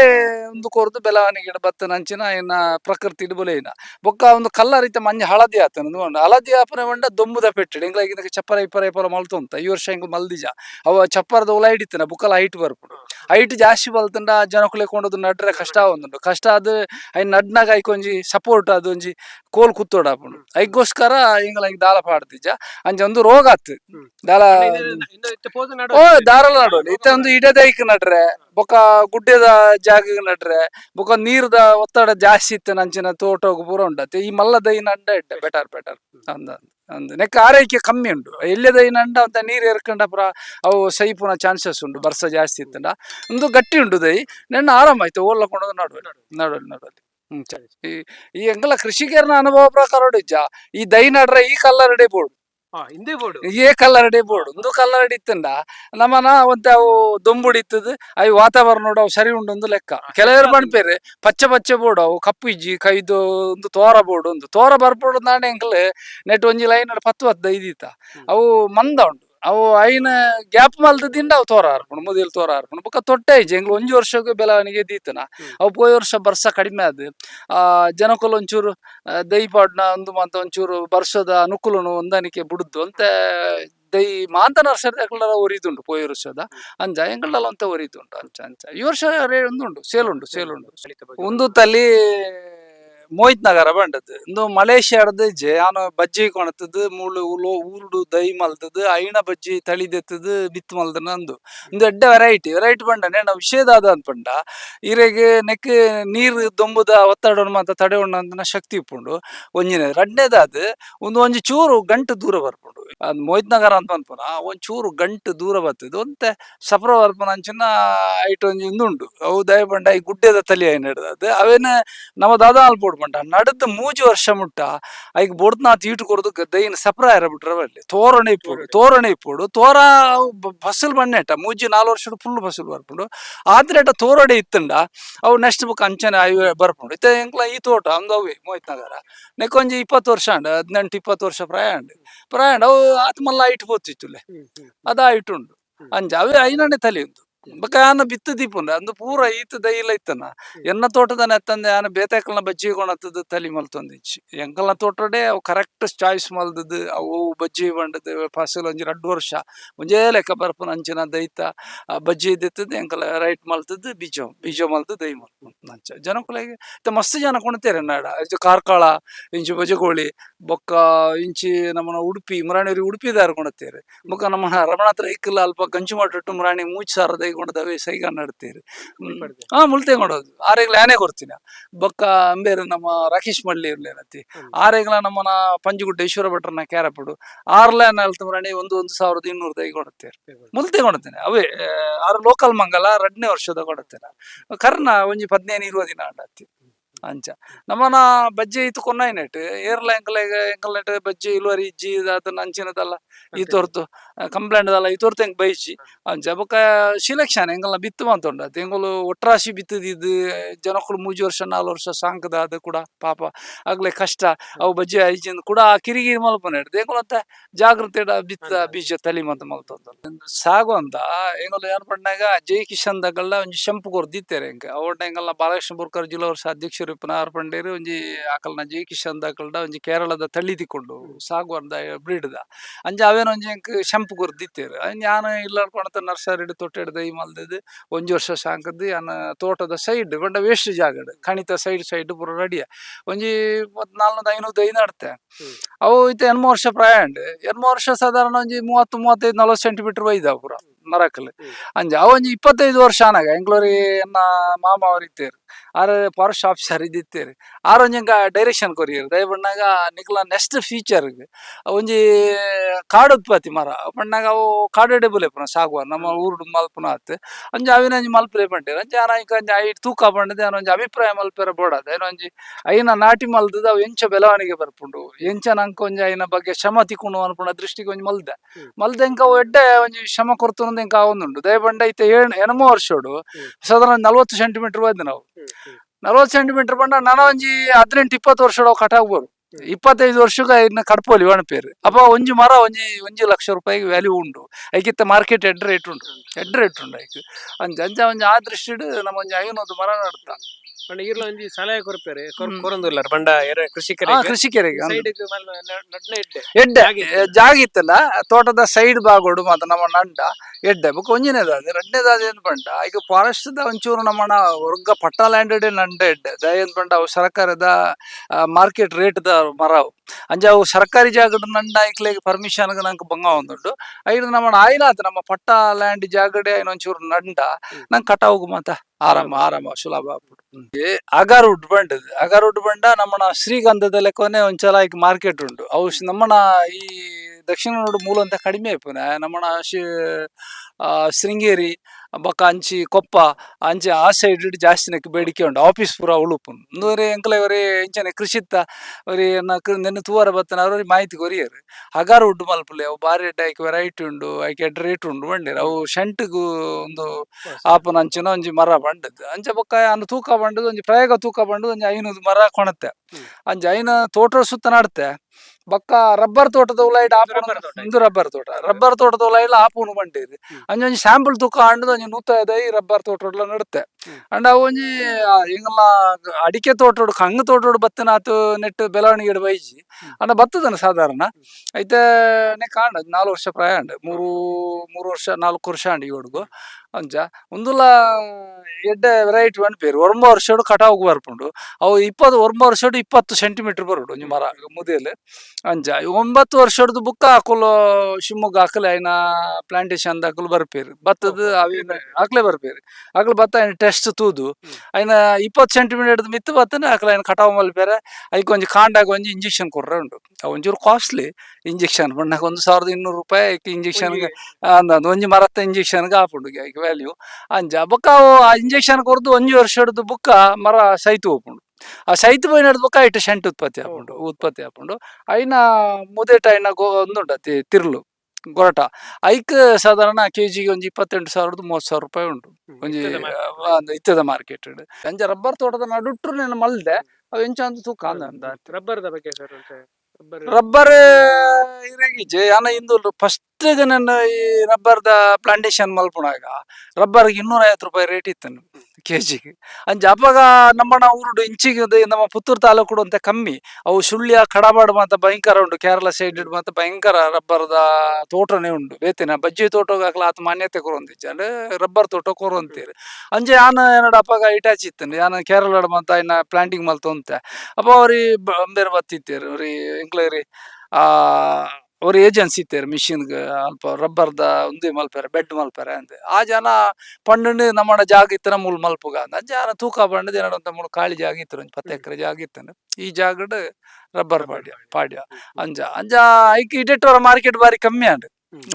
ಒಂದು ಕೊರದು ಬೆಳವಣಿಗೆ ಬತ್ತ ಅಂಚಿನ ಇನ್ನ ಪ್ರಕೃತಿ ಬುಲೇನ. ಬೊಕ್ಕ ಒಂದು ಕಲ್ಲರ್ ಇತ್ತ ಮಂಜ ಹಳದಿ ಆತನ ಒಂದು ಹಳದಿ ಆಪನ ಮಂಡ ದೊಂಬುದ ಪೆಟ್ಟಿಡ್ ಎಂಗ್ಲ ಇದಕ್ಕೆ ಚಪ್ಪರ ಇಪ್ಪರ ಇಪ್ಪರ ಮಲ್ತೊಂತ ಈ ವರ್ಷ ಮಲ್ದಿಜ. ಅವ ಚಪ್ಪರದ ಉಲ ಹಿಡಿತನ ಬುಕ್ಕಲ ಹೈಟ್ ಬರ್ಪುಡು. ಹೈಟ್ ಜಾಸ್ತಿ ಬಲ್ತಂಡ ಜನಕುಲೆ ಕೊಂಡದು ನಡ್ರೆ ಕಷ್ಟ ಒಂದು ಕಷ್ಟ ಅದು ಐ ನಡ್ನಾಗ ಐಕೊಂಜಿ ಸಪೋರ್ಟ್ ಅದು ಒಂಜಿ ಕೋಲ್ ಕುತ್ತೋಡಾಪುಂಡು ಐಗೋಸ್ಕರ ಎಂಗ್ಲ ಐಕ್ ದಾಲ ಪಾಡ್ದಿಜ್ಜ ಅಂಜ ಒಂದು ರೋಗ ಆತ್. ದಾಲ ಓ ದಾರಲ ನಡೋಲಿ ಇತ್ತ ಒಂದು ಇಡದೈಕ್ ನಡ್ರೆ. ಬೊಕ ಗುಡ್ಡೆದ ಜಾಗ ನಡ್ರೆ ಬೊಕ್ಕ ನೀರ್ದ ಒತ್ತಡ ಜಾಸ್ತಿ ಇತ್ತು ನಂಚಿನ ತೋಟ ಪೂರ ಉಂಡತ್ತೆ. ಈ ಮಲ್ಲ ದೈ ಅಂಡ ಇಡ್ಡೆ ಬೆಟರ್ ಬೆಟರ್ ಅಂದ ಅಂದ. ನೆಕ್ಕ ಆರೈಕೆ ಕಮ್ಮಿ ಉಂಡು ಎಲ್ಲದ ಈ ಅಂಡ ಅಂತ ನೀರು ಎರ್ಕಂಡ ಪುರ ಅವು ಸೈಪುನ ಚಾನ್ಸಸ್ ಉಂಡು ಬರ್ಸ ಜಾಸ್ತಿ ಇತ್ತಂಡ. ಒಂದು ಗಟ್ಟಿ ಉಂಡು ದೈ. ನೆನ್ನ ಆರಾಮ ಆಯ್ತು ಓಲ್ಲ ಕೊಂಡೋದು ನಡುವೆ ನಡುವೆ ನಡುವೆ ಹ್ಮ್, ಸರಿ. ಈ ಈ ಎಂಗಲ ಕೃಷಿಕರನ ಅನುಭವ ಪ್ರಕಾರ ಹೊಡಿಜ್ಜ ಈ ದೈ ನಡ್ರೆ ಈ ಹಿಂದೆ ಬೋಡು ಏ ಕಲ್ಲರಡಿ ಬೋರ್ಡ್. ಒಂದು ಕಲ್ಲರಡಿ ಇತ್ತಂಡ ನಮ್ಮನ ಒಂತೆ ಅವು ದೊಂಬುಡಿತ್ತದು ಅವು ವಾತಾವರಣ ನೋಡು ಅವು ಸರಿ ಉಂಡು ಒಂದು ಲೆಕ್ಕ. ಕೆಲವರು ಬಣ್ಪೇರೆ ಪಚ್ಚ ಪಚ್ಚೆ ಬೋರ್ಡ್ ಅವು. ಕಪ್ಪು ಇಜ್ಜಿ ಕೈದು ಒಂದು ತೋರ ಬೋರ್ಡ್ ಒಂದು. ತೋರ ಬರ್ಬೋಡು ನಾಣೆ ಅಂಕಲ್ ನೆಟ್ ಒಂಜಿ ಲೈನ್ ಪತ್ತು ಹತ್ತು ಐದಿತ್ತ ಅವು ಮಂದ ಉಂಡು ಅವು ಐನ ಗ್ಯಾಪ್ ಮಲ್ದಿಂದ ಅವು ತೋರ ಹಾರ್ಪುಂಡು ಮುದಿಲ್ ತೋರ ಹಾರ್ಕೊಂಡು. ಬುಕ್ಕ ತೊಟ್ಟೆ ಜಂಗ್ಲು ಒಂಜಿ ವರ್ಷಕ್ಕೆ ಬೆಳವಣಿಗೆ ದೀತನ ಅವು ಪೋಯ್ ವರ್ಷ ಬರ್ಸ ಕಡಿಮೆ ಆದ್. ಆ ಜನಕುಲು ಒಂಚೂರು ದೈಪಾಡ್ನ ಒಂದು ಮಾತ ಒಂಚೂರು ವರ್ಷದ ಅನುಕೂಲನು ಹೊಂದಾಣಿಕೆ ಬಿಡುದು. ಅಂತ ದೈ ಮಾಂತ ನರ್ಸರಿ ಒರಿದುಂಡು ಪೋಯ್ ವರ್ಷದ. ಅಂಜ ಎಂಗಳಲ್ಲ ಅಂತ ಒರಿದುಂಡು ಅಂಚ ಅಂಚ. ಈ ವರ್ಷ ರೇ ಒಂದುಂಡು ಸೇಲ್ ಉಂಡು ಸೇಲ್ ಉಂಡು ಒಂದು ತಲ್ಲಿ ಮೋಹಿತ್ ನಗರ ಬಂಡದ್ ಇಂದು ಮಲೇಷ್ಯಾಡ್ದು ಆನ ಬಜ್ಜಿ ಕೊಣತದ್ದು ಮೂಳು ಉಲೋ ಊರುಡು ದೈ ಮಲ್ತದ್ದು ಐನ ಬಜ್ಜಿ ತಳಿದೆತ್ತದು ಬಿತ್ ಮಲ್ದ ನಂದು. ಇಂದು ಎಡ್ಡೆ ವೆರೈಟಿ ವೆರೈಟಿ ಬಂಡನೆ ನಾವು ವಿಷಯದಾದ ಅಂತ ಪಂಡ. ಇರೆಗೆ ನೆಕ್ ನೀರು ದೊಂಬುದ ಒತ್ತಡ ಮಾತ ತಡೆ ಶಕ್ತಿ ಇಪ್ಪುಂಡು ಒಂಜಿನ. ಎರಡನೇದಾದ, ಒಂದು ಒಂಜಿ ಚೂರು ಗಂಟು ದೂರ ಬರ್ಪುಂಡು. ಅದ್ ಮೋಹಿತ್ ನಗರ ಅಂತ ಅನ್ಪುನ ಒಂಚೂರು ಚೂರು ಗಂಟು ದೂರ ಬರ್ತದೆ. ಒಂತೆ ಸಪ್ರ ಬರ್ಪುನ ಅಂಚಿನ ಐಟ್ ಒಂಜಿ ಇಂದುಂಡು ಅವು ದಯ ಬಂಡ ಈ ಗುಡ್ಡೆದ ತಲೆ ಐನ್ ಹಿಡ್ದದ್ದು ಅವೇನ ನಮ್ಮ ದಾದ ಅಲ್ಪೋಡ್ ಪಂಡ ನಡದ ಮೂಜಿ ವರ್ಷ ಮುಟ್ಟ ಐಕ್ ಬೋಡ್ನ ತೀಟು ಕೊರದು ದೈನ ಸಪ್ರ ಯಾರ ಬಿಟ್ರ ಬರ್ಲಿ. ತೋರಣೆ ಇಪ್ಪುಡು ತೋರಣೆ. ಇಪ್ಪುಡು. ತೋರ ಬಸಲ್ ಫಸಲ್ ಬಣ್ಣೆಟ ಮೂಜಿ ನಾಲ್ ವರ್ಷದ ಫುಲ್ ಫಸಲ್ ಬರ್ಪುಂಡು. ಆದ್ರೆ ಅಟ ತೋರಡೆ ಇತ್ತಂಡ ಅವು ನೆಕ್ಸ್ಟ್ ಬುಕ್ ಅಂಚನೆ ಐ ಬರ್ಪುಂಡು. ಇತ್ತೆ ಎಂಕ್ಲ ಈ ತೋಟ ಅವೇ ಮೋಹಿತ್ ನಗರ. ನೆಕ್ಕೊಂಜಿ ಇಪ್ಪತ್ತು ವರ್ಷ ಅಂಡ ಹದಿನೆಂಟು ಇಪ್ಪತ್ತು ವರ್ಷ ಪ್ರಾಯ ಪ್ರಯಾಣ ಅವು ಆತ್ ಮಲ್ಲ ಐಟ್ ಪೋತಿತ್ತುಲೆ ಹ್ಮ್, ಹ್ಮ್. ಅದ ಐಟ್ ಉಂಡು ಅಂಜ ಅವೇ ಐನನೆ ತಲೆ ಬೊಕ ಆನ ಬಿತ್ತು ದೀಪುಂಡ ಅಂದು ಪೂರ ಈತ ದೈಲ ಇತ್ತನ. ಎನ್ನ ತೋಟದ ನೆತ್ತಂದೆ ಆನ ಬೇತಾಕಲ್ನ ಬಜ್ಜಿ ಕೊಣತ್ತದ ತಲಿ ಮಲ್ತೊಂದಿಚ್ಚಿ ಎಂಕಲ್ನ ತೋಟಡೆ ಅವು ಕರೆಕ್ಟ್ ಚಾಯ್ಸ್ ಮಲ್ದದ್ದು ಅವು ಬಜ್ಜಿ ಬಂಡದ ಫಸಲ್ ಒಂಜಿ ರಡ್ಡು ವರ್ಷ. ಒಂಜೇ ಲೆಕ್ಕ ಬರ್ಪುನ ಅಂಚಿನ ದೈತ ಆ ಬಜ್ಜಿ ಇದ್ದಿತ್ತದ ಎಂಕಲ ರೈಟ್ ಮಲ್ತದ್ದು ಬೀಜ ಬೀಜ ಮಲ್ತು ದೈ ಮಲ್ತು ಅಂಚ. ಜನಕುಲೆಗೆ ಇತ್ತ ಮಸ್ತ್ ಜನ ಕೊಣ್ತೇರೆ ನಾಡ ಇದು ಕಾರ್ಕಳ ಇಂಚು ಬಜಗೋಳಿ ಬೊಕ್ಕ ಇಂಚಿ ನಮ್ಮನ ಉಡುಪಿ ಮುರಾಣಿಯವ್ರಿಗೆ ಉಡುಪಿದಾರು ಕೊಣತ್ತೇರೆ ಬೊಕ್ಕ ರಮಣ ಹತ್ರ ಇಕ್ಕಲ್ಲ ಅಲ್ಪ ಗಂಜಿ ಮಾಡಿಟ್ಟು ಮುರಾಣಿ ಮೂಚ್ ಸಾರದ ಕೊಣದವೆ ಸೈಗ ನಡ್ತೀರಿ ಹಾ ಮುಳ್ತೆ ಕೊಡೋದು ಆರೆಗ್ಲ ಆನೆ ಕೊಡ್ತೀನಿ. ಬೊಕ್ಕ ಅಂಬೇರು ನಮ್ಮ ರಾಕೇಶ್ ಮಳ್ಳಿ ಇರ್ಲೇನತಿ ಆರೇಗ್ಲ ಆರೆಗ್ಲ ನಮ್ಮನ ಪಂಜುಗುಡ್ಡ ಈಶ್ವರ ಭಟ್ರನ ಕ್ಯಾರಪಡು ಆರ್ಲ ಅಲ್ತ ಮುರಾಣಿ ಒಂದು ಒಂದು ಸಾವಿರದ ಇನ್ನೂರು ಮುಲ್ತೆ ಕೊಡ್ತೇನೆ ಅವೇ ಆರು ಲೋಕಲ್ ಮಂಗಲ ಎರಡನೇ ವರ್ಷದ ಕೊಡುತ್ತೇನೆ. ಕರ್ನ ಒಂಜಿ ಪದ್ನೇನು ಇರುವ ದಿನ ಆಡತ್ತಿ. ಅಂಚ. ನಮ್ಮನ ಬಜ್ಜಿ ಇತ್ತು ಕೊನ್ನಾಯ್ನೆಟ್ ಏರ್ಲ ಎಂಕಲ ಎಂಕಲ್ ನೆಟ್ ಬಜ್ಜಿ ಇಳುವರಿ ಇಜ್ಜಿ ಅದನ್ನ ಅಂಚಿನದಲ್ಲ ಈ ತೋರ್ತು ಕಂಪ್ಲೇಂಟ್ ಅದಲ್ಲ ಈ ತೋರ್ತು ಹೆಂಗ್ ಬೈಜಿ ಅಂಚ ಬೊಕ ಸಿಲೆಕ್ಷನ್ ಎಂಕಲ್ನ ಬಿತ್ತು ಮಂತೊಂಡ ತೆಂಗುಲು ಒಟ್ರಾಶಿ ಬಿತ್ತದಿದ್ದು ಜನಕ್ಕಳು ಮೂಜಿ ವರ್ಷ ನಾಲ್ಕು ವರ್ಷ ಸಾಂಕದ ಅದು ಕೂಡ ಪಾಪ ಆಗ್ಲೇ ಕಷ್ಟ. ಅವು ಬಜ್ಜಿ ಐಜಿಂದ ಕೂಡ ಕಿರಿಗಿರಿ ಮಲ್ಪನೆ ಅಂತ ಜಾಗೃತಿ ಬಿತ್ತ ಬೀಜ ತಲಿ ಮಂತ ಮಲ್ತೊಂದು ಸಾಗು ಅಂತ ಎಂಗಲು ಏನ್ ಪಡ್ನಾಗ ಜೈ ಕಿಶನ್ ದಗಲ್ಲ ಒಂಜಿ ಶಂಪು ಕೊರ್ದಿತ್ತೇರೆ ಎಂಕ ಅವಡ್ಡ ಹೆಂಗಲ್ಲ ಬಾಲಕೃಷ್ಣ ಬುರ್ಕರ್ ಜಿಲ್ಲಾ ವರ್ಷ ಅಧ್ಯಕ್ಷರು ಇಪ್ಪನ ಪುನಾರ್ ಪಂಡೇರು ಒಂಜಿ ಆಕಲ್ನ ಜಿ ಕಿಶನ್ ದಕಲ್ಡ ಒಂಜಿ ಕೇರಳದ ತಳ್ಳಿ ತಿಕ್ಕೊಂಡು ಸಾಗು ಅಂದ ಬ್ರೀಡ್ದ. ಅಂಜ ಅವೇನ ಒಂಜಿ ಎಂಕ್ ಶಂಪು ಗುರ್ದಿತ್ತೇರು ಯಾನ ನರ್ಸರಿ ತೊಟ್ಟೆಡ್ದ ಈ ಮಲ್ದದ್ದು ಒಂಜಿ ವರ್ಷ ಸಾಂಕದ್ದು ಯಾನ ತೋಟದ ಸೈಡ್ ಬಂಡ ವೇಸ್ಟ್ ಜಾಗಡ್ ಖಣಿತ ಸೈಡ್ ಸೈಡ್ ಪೂರ ರೆಡಿಯ. ಒಂಜಿ ನಾಲ್ನೂದ ಐನೂದ ಐದು ನಡ್ತೆ ಅವು ಇತ್ತೆ ಎನ್ಮ ವರ್ಷ ಪ್ರಾಯಂಡ್. ಎನ್ಮ ವರ್ಷ ಸಾಧಾರಣ ಒಂಜಿ ಮೂವತ್ತು ಮೂವತ್ತೈದು ನಲ್ವತ್ತು ಸೆಂಟಿಮೀಟರ್ ವೈದ ಪೂರ. ಮರಕಲ್ ಹ್ಮ್. ಅಂಜ ಅವು ಒಂಜಿ ಇಪ್ಪತ್ತೈದು ವರ್ಷ ಆನಾಗ ಎಂಗ್ಳೂರಿ ಎನ್ನ ಮಾಮ ಅವ್ರು ಇತ್ತೇರು ಆರ ಫಾರೆಸ್ಟ್ ಆಫೀಸರ್ ಇದ್ದಿತ್ತೇರು. ಆರ ಒಂಜಿ ಡೈರೆಕ್ಷನ್ ಕೊರಿಯರ್. ದಯಬಣ್ಣಾಗ ನಿಕ್ಲ ನೆಕ್ಸ್ಟ್ ಫ್ಯೂಚರ್ ಒಂಜಿ ಕಾಡು ಉತ್ಪತ್ತಿ ಮರ. ಪಣ್ಣಾಗ ಅವು ಕಾಡು ಡೆಬುಲೆ ಪುನ ಸಾಗುವ. ನಮ್ಮ ಊರು ಮಲ್ಪನ ಆತು. ಅಂಜ ಅವಿನ ಒಂಜಿ ಮಲ್ಪರೆ ಪಂಡೇರು ಅಂಜ ಆನ ಈಗ ಅಂಜ ಐಟ್ ತೂಕ ಪಂಡದೆ ಅನ ಒಂಜಿ ಅಭಿಪ್ರಾಯ ಮಲ್ಪೆರ ಬೋಡದ. ಏನೋ ಒಂಜಿ ಐನ ನಾಟಿ ಮಲ್ದದ ಅವು ಎಂಚ ಬೆಳವಣಿಗೆ ಬರ್ಪುಂಡು. ಎಂಚ ನಂಗೆ ಒಂಜಿ ಐನ ಬಗ್ಗೆ ಶ್ರಮ ತಿಕ್ಕೊಂಡು ಅನ್ಪುಣ ದೃಷ್ಟಿಗೆ ಒಂಜಿ ಮಲ್ದ. ಮಲ್ದೆ ಮಲ್ದ ಎಂಕ ಅವು ಎಡ್ಡೆ ಒಂಜಿ ಶ್ರಮ ಕೊರ್ತುನದ ಆವೊಂದುಂಡು ದಯಬಂಡ ಐತೆ ಏಣ್ ಎನಮೋ ವರ್ಷೋಡು ಹ್ಮ್. ಸಾಧಾರಣ ನಲ್ವತ್ತು ಸೆಂಟಿಮೀಟರ್ ಬಂದು ನಾವು. ನಲ್ವತ್ತು ಸೆಂಟಿಮೀಟರ್ ಬಂಡ ನಾನು ಒಂಜಿ ಹದಿನೆಂಟು ಇಪ್ಪತ್ತು ವರ್ಷ ಕಟಾಗ್ಬೋದು. ಇಪ್ಪತ್ತೈದು ವರ್ಷಕ್ಕೆ ಇನ್ನ ಕಡ್ಪೋಲಿ ಒಣಪೇರು ಅಪ್ಪ ಒಂಜಿ ಮರ ಒಂಜಿ ಒಂಜಿ ಲಕ್ಷ ರೂಪಾಯಿಗೆ ವ್ಯಾಲ್ಯೂ ಉಂಡು ಐಕಿತ್ತ ಮಾರ್ಕೆಟ್ ಎಡ್ ರೇಟ್ ಉಂಡು ಎಡ್ ರೇಟ್ ಉಂಡು ಐಕ್. ಅಂಜ ಅಂಜ ಒಂಜಿ ಆ ನಮ ನಮ್ಮ ಒಂಜಿ ಐನೂರು ಮರ ನಡ್ತ. ಪಂಡ ಈರ್ಲ ಒಂಜಿ ಸಲಹೆ ಕೊರ್ಪೇರೆ ಹ್ಮ್. ಕೊರೊಂದುಲ್ಲಾರ ಪಂಡ ಎರ ಕೃಷಿಕರಿಗೆ. ಕೃಷಿಕರಿಗೆ ನಡ್ನ ಇಡ್ಡೆ ಎಡ್ಡೆ ಜಾಗ ಇತ್ತು. ಜಾಗ ಇತ್ತಲ್ಲ ತೋಟದ ಸೈಡ್ ಬಾಗೋಡು ಮಾತ ನಮ್ಮ ನಂಡ ಎಡ್ಡೆ. ಬೊಕ ಒಂಜಿನೇದಾದ ಎರಡನೇದಾದ ಏನ್ ಪಂಡ ಈಗ ಫಾರೆಸ್ಟ್ ದ ಒಂಚೂರು ನಮ್ಮನ ವರ್ಗ ಪಟ್ಟ ಲ್ಯಾಂಡೆಡ್ ನಂಡ ಎಡ್ಡೆ. ದ ಏನ್ ಪಂಡ ಅವು ಸರ್ಕಾರದ ಮಾರ್ಕೆಟ್ ರೇಟ್ ದ ಮರ ಅವು ಅಂಜ ಅವು ಸರ್ಕಾರಿ ಜಾಗಡ್ ನಂಡ ಐಕ್ಲೆಗ್ ಪರ್ಮಿಷನ್ ನಂಗೆ ಬಂಗ ಒಂದುಂಡು. ಐದು ನಮ್ಮ ಆಯ್ಲಾತ ನಮ್ಮ ಪಟ್ಟ ಲ್ಯಾಂಡ್ ಜಾಗಡೆ ಒಂಚೂರು ನಂಡ ನಂಗೆ ಕಟಾವು ಮಾತ ಆರಾಮ ಆರಾಮ ಸುಲಭ ಅಗಾರ್ ಉಡ್ ಬಂಡ್ ಅಗಾರ್ ಉಡ್ ಬಂಡ ನಮ್ಮನ ಶ್ರೀಗಂಧದ ಕೊನೆ ಒಂಚಲ ಈಗ ಮಾರ್ಕೆಟ್ ಉಂಟು. ಅವು ನಮ್ಮನ ಈ ದಕ್ಷಿಣ ನೋಡು ಮೂಲ ಅಂತ ಕಡಿಮೆ ಆಯ್ತು ನಮ್ಮನ ಶಿ ಶೃಂಗೇರಿ ಬೊಕ್ಕ ಅಂಚಿ ಕೊಪ್ಪ ಅಂಚೆ ಆ ಸೈಡ್ ಜಾಸ್ತಿ ನೆಕ್ ಬೇಡಿಕೆ ಉಂಟು. ಆಫೀಸ್ ಪೂರ ಉಳುಪುನ್ ಅಂದ್ರೆ ಎಂಕಲ ಇವರೇ ಇಂಚನೆ ಕೃಷಿತ್ತ ಅವರಿ ನೆನ್ನೆ ತೂವರ ಬತ್ತನ ಅವ್ರಿಗೆ ಮಾಹಿತಿ ಕೊರಿಯರು. ಹಗಾರು ಉಡ್ಡು ಮಲ್ಪಲೆ. ಅವು ಬಾರಿ ಆಯ್ಕೆ ವೆರೈಟಿ ಉಂಡು ಆಯ್ಕೆ ಎಡ್ ರೇಟ್ ಉಂಡು ಬಂಡಿರು ಅವು ಶಂಟ್ಗೂ ಒಂದು ಆಪನ ಅಂಚಿನ ಒಂಜಿ ಮರ ಬಂಡದ್ ಅಂಚ ಬೊಕ್ಕ ಅನ್ನ ತೂಕ ಬಂಡದು ಒಂಜಿ ಪ್ರಯೋಗ ತೂಕ ಬಂಡದು ಒಂಜಿ ಐನೂರು ಮರ ಕೊಣತ್ತೆ. ಅಂಜಿ ಐನ ತೋಟ ಸುತ್ತ ನಡ್ತೆ. ಬೊಕ್ಕ ರಬ್ಬರ್ ತೋಟದ ಉಲೈಡ್ ಆಪುನ ರಬ್ಬರ್ ತೋಟ ರಬ್ಬರ್ ತೋಟ ರಬ್ಬರ್ ತೋಟದ ಉಲೈಡ್ ಆಪುನು ಬಂಡೇರಿ. ಅಂಚ ಒಂಜಿ ಸ್ಯಾಂಪಲ್ ತೂಕ ಅಂಡದು ಒಂಜಿ ನೂತೈದ ಈ ರಬ್ಬರ್ ತೋಟಡ್ಲ ನಡುತ್ತೆ. ಅಂಡ ಅವು ಒಂಜಿ ಅಡಿಕೆ ತೋಟೋಡು ಕಂಗ ತೋಟೋಡು ಬತ್ತನ ಆತು ನೆಟ್ ಬೆಳವಣಿಗೆ ಬೈಜಿ. ಅಂಡ ಬತ್ತದನ ಸಾಧಾರಣ. ಐತೆ ನೆ ಕಾಂಡ ನಾಲ್ಕು ವರ್ಷ ಪ್ರಾಯ ಅಂಡ್. ಮೂರು ಮೂರು ವರ್ಷ ನಾಲ್ಕು ವರ್ಷ ಅಂಡ್ ಈ ಹುಡುಗು ಅಂಜ. ಒಂದುಲ ಎಡ್ಡೆ ವೆರೈಟಿ ಒಂದು ಪೇರು ಒಂಬ ವರ್ಷಡು ಕಟಾವು ಬರ್ಪುಂಡು. ಅವು ಇಪ್ಪತ್ತು ಒಂಬ ವರ್ಷಡು ಇಪ್ಪತ್ತು ಸೆಂಟಿಮೀಟರ್ ಬರುಡು ಒಂಜಿ ಮರ ಮುದಿಯಲ್ಲಿ ಅಂಜ. ಒಂಬತ್ತು ವರ್ಷದ್ದು ಬುಕ್ಕ ಹಾಕಲು ಶಿವಮೊಗ್ಗ ಹಾಕಲೆ ಐನ ಪ್ಲಾಂಟೇಶನ್ ಹಾಕಲು ಬರ್ಪೇರು. ಭತ್ತದ ಅವಿನ ಹಾಕ್ಲೆ ಬರ್ಪೇರು. ಹಾಕಲು ಭತ್ತ ಟೆಸ್ಟ್ ತೂದು. ಐನ ಇಪ್ಪತ್ತು ಸೆಂಟಿಮೀಟರ್ ಮಿತ್ತು ಬತ್ತನ ಅಕಲ ಏನು ಕಟಾವು ಮಲ್ಪೇರೆ ಅದಕ್ಕೆ ಒಂಜಿ ಕಾಂಡಾಗ ಒಂಜಿ ಇಂಜೆಕ್ಷನ್ ಕೊಡ್ರೆ ಉಂಟು. ಒಂಚೂರು ಕಾಸ್ಟ್ಲಿ ಇಂಜೆಕ್ಷನ್ ಬಣ್ಣಕ್ಕೆ ಒಂದು ಸಾವಿರದ ಇನ್ನೂರು ರೂಪಾಯಿ ಇಂಜೆಕ್ಷನ್ಗೆ ಅಂದ ಒಂಜಿ ಮರತ್ತ ಇಂಜೆಕ್ಷನ್ಗೆ ಆಪುಂಡು ಆಯ್ಕೆ ವ್ಯಾಲ್ಯೂ ಅಂಜ ಬೊಕ್ಕ ಆ ಇಂಜೆಕ್ಷನ್ ಕೊರ್ದು ಒಂಜಿ ವರ್ಷ ಹಿಡ್ದು ಬುಕ್ಕ ಮರ ಸೈತು ಹೋಪುಂಡು ಆ ಸೈತು ಬೈ ನಡ್ದು ಬುಕ್ಕ ಐಟ್ ಸೆಂಟ್ ಉತ್ಪತ್ತಿ ಆಪುಂಡು ಉತ್ಪತ್ತಿ ಆಪುಂಡು ಅಯ್ನ ಮುದೇಟ ಅಯ್ನ ಗೋ ಒಂದುಂಡ ತಿರ್ಲು. ಗೊರಟ. ಐಕ್ ಸಾಧಾರಣ ಕೆಜಿಗೆ ಒಂದು ಇಪ್ಪತ್ತೆಂಟು ಸಾವಿರದ ಮೂವತ್ತು ಸಾವಿರ ರೂಪಾಯಿ ಉಂಟು. ಒಂಜಿ ಇತ್ತದ ಮಾರ್ಕೆಟ್ ಎಂಜ ರಬ್ಬರ್ ತೋಟದ ನಡುಟ್ರು ನಾನು ಮಲ್ದೆ ಅವು ಎಂಚ ಅಂತ ತೂಕ ಅಂದ ರಬ್ಬರ್ದ ಬಗ್ಗೆ ಸರ್ ರಬ್ಬರ್ ರಬ್ಬರ್ ಇರಗಿಜೆ ಯಾನ ಇಂದು ಫಸ್ಟ್ ನನ್ನ ಈ ರಬ್ಬರ್ದ ಪ್ಲಾಂಟೇಶನ್ ಮಲ್ಪುಣಾಗ ರಬ್ಬರ್ಗೆ ಇನ್ನೂರ ಐವತ್ತು ರೂಪಾಯಿ ರೇಟ್ ಇತ್ತು ಕೆ ಜಿಗೆ ಅಪಗ ನಮ್ಮ ಊರುಡು ಇಂಚಿಗೆ ನಮ್ಮ ಪುತ್ತೂರು ತಾಲೂಕು ಅಂತ ಕಮ್ಮಿ. ಅವು ಸುಳ್ಯ ಕಡಬಾಡು ಮಾತ ಭಯಂಕರ ಉಂಟು. ಕೇರಳ ಸೈಡ್ ಮಾತ ಭಯಂಕರ ರಬ್ಬರ್ದ ತೋಟನೇ ಉಂಟು. ಬೇತಿನ ಬಜ್ಜಿ ತೋಟ ಹಾಕ್ಲ ಆತ ಮಾನ್ಯತೆ ಕೊರೊಂದಿಜ್ಜ ಅಂದ್ರೆ ರಬ್ಬರ್ ತೋಟ ಕೊರೊಂತೀರಿ ಅಂಜೆ ಯಾನ ಏನಡ ಅಪಗ ಇಟ್ಯಾಚ್ ಇತ್ತೇನೆ ಯಾನ ಕೇರಳ ಮಾತ ಇನ್ನ ಪ್ಲಾಂಟಿಂಗ್ ಮಲ್ತೊಂತೆ ಅಪ್ಪ ಅವ್ರಿ ಬೇರೆ ಬತ್ತಿತ್ತೀರಿ ಅವ್ರಿ ಎಂಕ್ಲರಿ ಆ ಅವ್ರ ಏಜೆನ್ಸಿ ಇತ್ತೇರು ಮಿಷಿನ್ಗೆ ಅಲ್ಪ ರಬ್ಬರ್ದ ಉಂದಿ ಮಲ್ಪೆರೆ ಬೆಡ್ ಮಲ್ಪೆರೆ ಅಂದೆ. ಆ ಜನ ಪಂಡು ನಮ್ಮನ ಜಾಗ ಇತ್ತನ ಮೂಲ್ ಮಲ್ಪುಗ ಅಂದ. ಜನ ತೂಕ ಪಂಡು ಜನ ಕಾಳಿ ಜಾಗ ಇತ್ತು ಒಂದು ಪತ್ತು ಎಕರೆ ಜಾಗ ಇತ್ತು ಈ ಜಾಗಡ್ ರಬ್ಬರ್ ಪಾಡ್ಯ ಪಾಡ್ಯ. ಅಂಜ ಅಂಜ, ಐಕ್ ಇಡೆಟ್ಟವರ ಮಾರ್ಕೆಟ್ ಬಾರಿ ಕಮ್ಮಿ ಅಂಡ್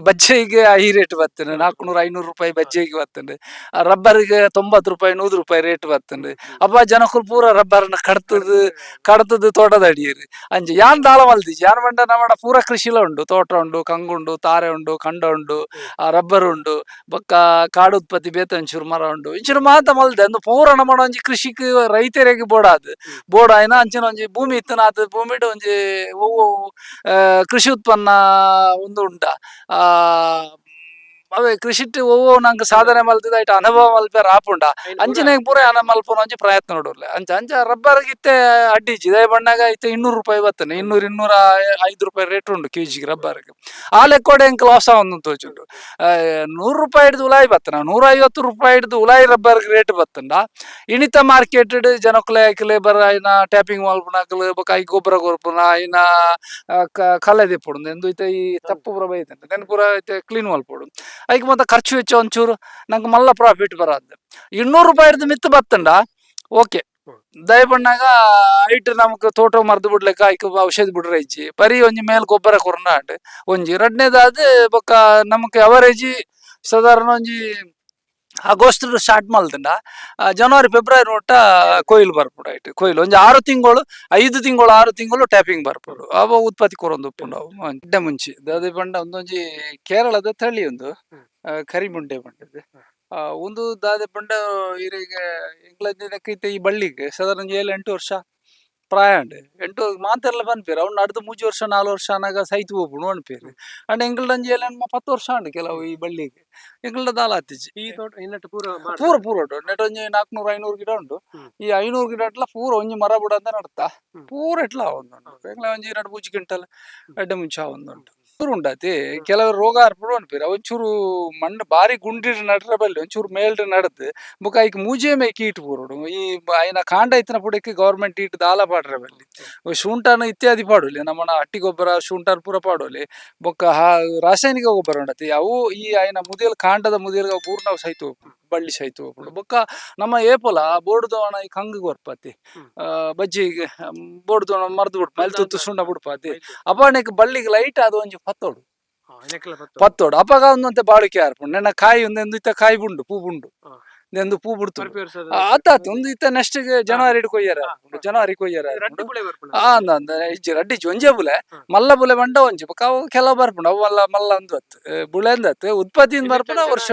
ಬಜ್ಜೆಗೆ ಈ ರೇಟ್ ಬರ್ತದೆ. ನಾಲ್ಕುನೂರು ಐನೂರು ರೂಪಾಯಿ ಬಜ್ಜೆಗೆ ಬರ್ತದೆ. ಆ ರಬ್ಬರಿಗೆ ತೊಂಬತ್ತು ರೂಪಾಯಿ ನೂರು ರೂಪಾಯಿ ರೇಟ್ ಬರ್ತದೆ. ಅಪ್ಪ ಜನಕ್ಕೂ ಪೂರ ರಬ್ಬರ್ನ ಕಡ್ತದ ಕಡ್ತದ ತೋಟದ ಅಡಿಯರಿ ಅಂಜೆ ಯಾನ್ ದಾಳ ಮಲ್ದಿ? ಯಾನ್ ಬಂಡ ನಮ್ಮಡ ಪೂರ ಕೃಷಿಲ ಉಂಡು. ತೋಟ ಉಂಡು ಕಂಗುಂಡು ತಾರೆ ಉಂಡು ಕಂಡ ಉಂಡು ಆ ರಬ್ಬರ್ ಉಂಡು ಬೊಕ್ಕ ಕಾಡು ಉತ್ಪತ್ತಿ ಬೇತ ಒಂಚೂರು ಮರ ಉಂಡು. ಇಂಚೂರು ಮಾತ ಮಲ್ದೆ ಅಂದು ಪೂರ ನಮ್ಮಡ ಒಂಜಿ ಕೃಷಿಕ್ ರೈತರಿಗೆ ಬೋಡಾದ್. ಬೋಡ ಏನ ಅಂಚಿನ ಒಂಜಿ ಭೂಮಿ ಇತ್ತನ ಅದು ಭೂಮಿಡ್ ಒಂಜಿ ಕೃಷಿ ಉತ್ಪನ್ನ ಒಂದು ಉಂಡ ಆ ಅವೇ ಒವ್ವು ನಂಗೆ ಸಾಧನೆ ಮಲ್ತಿದ ಐಟ ಅನುಭವ ಮಲ್ಪೆರ್ ಆಪುಂಡ ಅಂಚನೆಗ್ ಪೂರ ಅನ ಮಲ್ಪನ ಒಂಜಿ ಪ್ರಯತ್ನ ನೋಡೋರ್ಲೆ. ಅಂಚ ಅಂಚ ರಬ್ಬರ್ ಇತ್ತೆ ಅಡ್ಡಿ ಇದೇ ಬಣ್ಣಾಗ ಇತ್ತೆ ಇನ್ನೂರು ರೂಪಾಯಿ ಬತ್ತನೆ ಇನ್ನೂರು ಇನ್ನೂರ ಐದು ರೂಪಾಯಿ ರೇಟ್ ಉಂಡು ಕೆಜಿಗೆ ರಬ್ಬರ್ಗೆ. ಆ ಲೆಕ್ಕೋಡೆ ಎಂಕ್ ಲಾಸ್ ಒಂದು ತೋಚುಂಡು ನೂರು ರೂಪಾಯಿ ಹಿಡಿದು ಉಲಾಯಿ ಬತ್ತನ? ನೂರ ಐವತ್ತು ರೂಪಾಯಿ ಹಿಡಿದು ಉಲಾಯಿ ರಬ್ಬರ್ ರೇಟ್ ಬತ್ತಂಡ? ಇಣಿತ ಮಾರ್ಕೆಟ್ ಜನಕ್ಕಲೆ ಲೇಬರ್ ಐನ ಟ್ಯಾಪಿಂಗ್ ಮಲ್ಪುನಕಲು ಬೊಕ ಐ ಗೊಬ್ಬರ ಗೊರ್ಪುನ ಐನ ಕ- ಕಲೆ ದಿಪ್ಪುಡು ಎಂದು ಇತ್ತೆ ಈ ತಪ್ಪು ಪುರ ಬೈತಂಡ ದೆನ್ ಪೂರ ಇತ್ತೆ ಕ್ಲೀನ್ ಮಲ್ಪುಡು ಐಕ್ ಮತ್ತೆ ಖರ್ಚು ವೆಚ್ಚ ಒಂಚೂರು ನಂಗೆ ಮಲ್ಲ ಪ್ರಾಫಿಟ್ ಬರತ್ತೆ ಇನ್ನೂರು ರೂಪಾಯಿ ಹಿಡ್ದು ಮಿತ್ತು ಬತ್ತಂಡ? ಓಕೆ. ದಯ ಬಣ್ಣಾಗ ಐಟ್ ನಮಕ್ ತೋಟ ಮರ್ದು ಬಿಡ್ಲಿಕ್ಕೆ ಐಕ್ ಔಷಧಿ ಬಿಡ್ರೆ ಇಜ್ಜಿ ಬರೀ ಒಂಜಿ ಮೇಲ್ ಗೊಬ್ಬರ ಕೊರ್ನಾಟ್ ಒಂಜಿ. ಎರಡನೇದಾದ ಬೊಕ್ಕ ನಮಕ್ ಅವರೇಜಿ ಸಾಧಾರಣ ಒಂಜಿ ಆಗಸ್ಟ್ ಸ್ಟಾರ್ಟ್ ಮಾಡ್ದಿಂದ ಜನವರಿ ಫೆಬ್ರವರಿ ಒಟ್ಟ ಕೊಯ್ಲು ಬರ್ಪುಡು ಐಟ್ ಕೊಯ್ಲು ಒಂಜಿ ಆರು ತಿಂಗಳು ಐದು ತಿಂಗಳು ಆರು ತಿಂಗಳು ಟ್ಯಾಪಿಂಗ್ ಬರ್ಪುಡು. ಅವ ಉತ್ಪತ್ತಿ ಕೊರೊಂದು ಉಪ್ಪುಂಡು ಅವು ಅಡ್ಡೆ ಮುಂಚಿ. ದಾದಿ ಪಂಡ ಒಂದೊಂಜಿ ಕೇರಳದ ತಳಿ ಒಂದು ಕರಿಮುಂಡೆ ಬಂಡದ್ದು. ಒಂದು ದಾದೆ ಪಂಡ ಇರಿಗೆ ಎಂಗ್ಲೈತೆ ಈ ಬಳ್ಳಿಗೆ ಸಾಧಾರಣ ಏಳು ಎಂಟು ವರ್ಷ ಪ್ರಾಯ ಉಂಡು ಎಂಟು ಮಾತೆರ್ಲ ಬನ್ಪೇರು ಅವ್ನು ನಡೆದು ಮೂಜಿ ವರ್ಷ ನಾಲ್ಕು ವರ್ಷ ಅನ್ನಾಗ ಸೈತು ಹೋಗ್ಬಿಡು ಅನ್ಪೇರು ಅಂಡ್ ಎಂಗ್ಲಂಜಿ ಎಲ್ಲ ಪತ್ತು ವರ್ಷ ಉಂಡು ಕೆಲವು ಈ ಬಳ್ಳಿಗೆ. ಎಂಗ್ಲ ದಾಲ ಹತ್ತಿಜಿ ಈ ತೋಟ ಪೂರ. ಪೂರ ಪೂರ ಉಂಟು. ನೆಟ್ ಒಂಜಿ ನಾಲ್ಕುನೂರು ಐನೂರು ಗಿಡ ಉಂಟು. ಈ ಐನೂರು ಗಿಡ ಇಟ್ಲ ಪೂರ ಒಂಜಿ ಮರ ಬುಡ ಅಂತ ನಡ್ತಾ. ಪೂರ ಇಟ್ಲ ಒಂದುಂಟು. ಎಂಗ್ಲ ಒಂಜಿ ಎರಡು ಮೂಜಿ ಕ್ವಿಂಟಲ್ ಎಡ್ಡೆ ಒಂದು ಒಂದುಂಟು. ಪೂರ ಉಂಡತಿ ಕೆಲವರು ರೋಗ ಅರ್ಪಡ ಅನ್ಪಿರ ಒಂಚೂರು ಮಣ್ಣು ಬಾರಿ ಗುಂಡಿಡ್ ನಡ್ರ ಬಲ್ಲಿ ಒಂಚೂರು ಮೇಲ್ಡ್ ನಡ್ದು ಬೊಕ ಐಕ್ ಮೂಜೆ ಮೇ ಕೀಟ್ ಪೂರುಡು ಈ ಐನ ಕಾಂಡ ಇತ್ತಿನ ಪುಡಕ್ಕೆ ಗೌರ್ಮೆಂಟ್ ಈಟ್ ದಾಲ ಪಾಡ್ರ ಬಲ್ಲಿ. ಶುಂಠನ ಇತ್ಯಾದಿ ಪಾಡೋಲಿ ನಮ್ಮನ ಅಟ್ಟಿ ಗೊಬ್ಬರ ಶುಂಠನ ಪೂರ ಪಾಡೋಲಿ ಬೊಕ್ಕ ರಾಸಾಯನಿಕ ಗೊಬ್ಬರ ಉಂಡತಿ ಅವು ಈ ಐನ ಮುದಿಯಲ್ ಕಾಂಡದ ಮುದಿಯಲ್ ಪೂರ್ಣ ಸಹಿತ ಬಳ್ಳಿ ಸಹಿತ ಹೋಗ್ಬಿಡು ಬೊಕ್ಕ ನಮ್ಮ ಏಪಲ ಬೋಡ್ದವನ ಈ ಕಂಗ್ ಬರ್ಪಾತಿ ಬಜ್ಜಿ ಬಜ್ಜಿಗೆ ಬೋಡ್ದವನ ಮರ್ದು ಬಿಡ್ಪ ಅಲ್ಲಿ ತುತ್ತು ಸುಣ್ಣ ಬಿಡ್ಪಾತಿ ಅಪಾಣಕ್ಕೆ ಬಳ್ಳಿಗೆ ಲೈಟ್ ಅದು ಒಂಜಿ ಪತ್ತೋಡು. ಪತ್ತೋಡು. ಅಪಗ ಒಂದಂತೆ ಬಾಳಿಕೆ ಆರ್ಪುಂಡು. ನೆನ ಕಾಯಿ ಒಂದು ಎಂದು ಇತ್ತ ಕಾಯಿ ಬುಂಡು ಪೂ ಬುಂಡು. ಎಂದು ಪೂ ಬಿಡ್ತು. ಬರ್ಪಿ ಆತಾತು ಒಂದು ಇತ್ತ ನೆಕ್ಸ್ಟ್ ಜನವರಿ ಕೊಯ್ಯಾರ. ಜನವರಿ ಕೊಯ್ಯಾರ ಇಜ್ಜಿ ರಡ್ಡಿ ಒಂಜೆ ಬುಲೆ ಮಲ್ಲ ಬುಲೆ ಬಂಡ ಒಂಜಿ. ಬೊಕ ಅವು ಕೆಲವು ಬರ್ಪುಂಡು ಅವು ಮಲ್ಲ ಮಲ್ಲ ಒಂದು ಅತ್ತು ಬುಳೆ ಅಂದತ್ತು ಉತ್ಪತ್ತಿಯಿಂದ ಬರ್ಪುಂಡು ವರ್ಷ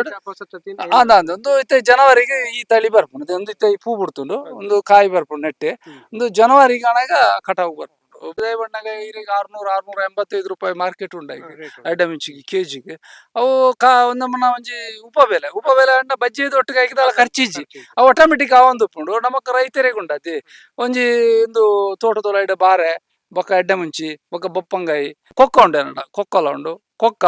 ಆಂದ ಅಂದ ಒಂದು ಇತ್ತ ಜನವರಿಗೆ ಈ ತಳಿ ಬರ್ಪುಂಡು ಒಂದು ಇತ್ತೆ ಈ ಪೂ ಬಿಡ್ತುಂಡು. ಒಂದು ಕಾಯಿ ಬರ್ಪುಂಡು ನೆಟ್ಟೆ. ಒಂದು ಜನವರಿ ಕಾಣಾಗ ಕಟಾವು ಬರ್ಪುಂಡು ಉದಯ ಬಣ್ಣಗ ಈಗ ಆರ್ನೂರು ಆರ್ನೂರ ಎಂಬತ್ತೈದು ರೂಪಾಯಿ ಮಾರ್ಕೆಟ್ ಉಂಡ ಈಗ. ಐಟಮ್ ಇಂಚಿಗೆ ಕೆಜಿಗೆ ಅವು ಕಾ ನಮ್ಮನ ಒಂಜಿ ಉಪಬೆಲೆ ಉಪಬೆಲೆ ಅಂಡ ಬಜ್ಜಿ ಒಟ್ಟಿಗೆ ಹಾಕಿದಾಳ ಖರ್ಚಿಜ್ಜಿ ಅವು ಆಟೋಮೆಟಿಕ್ ಒಂದು ಉಪ್ಪುಂಡು ನಮಕ್ ರೈತರಿಗೆ ಉಂಡತಿ ಒಂಜಿ ಒಂದು ತೋಟದೊಳ ಇಡ ಬಾರೆ ಬೊಕ್ಕ ಎಡ್ಡೆ ಮುಂಚಿ ಬೊಕ್ಕ ಬೊಪ್ಪಂಗಾಯಿ ಕೊಕ್ಕ ಉಂಡೆ ಕೊಕ್ಕಲ ಉಂಡು ಕೊಕ್ಕ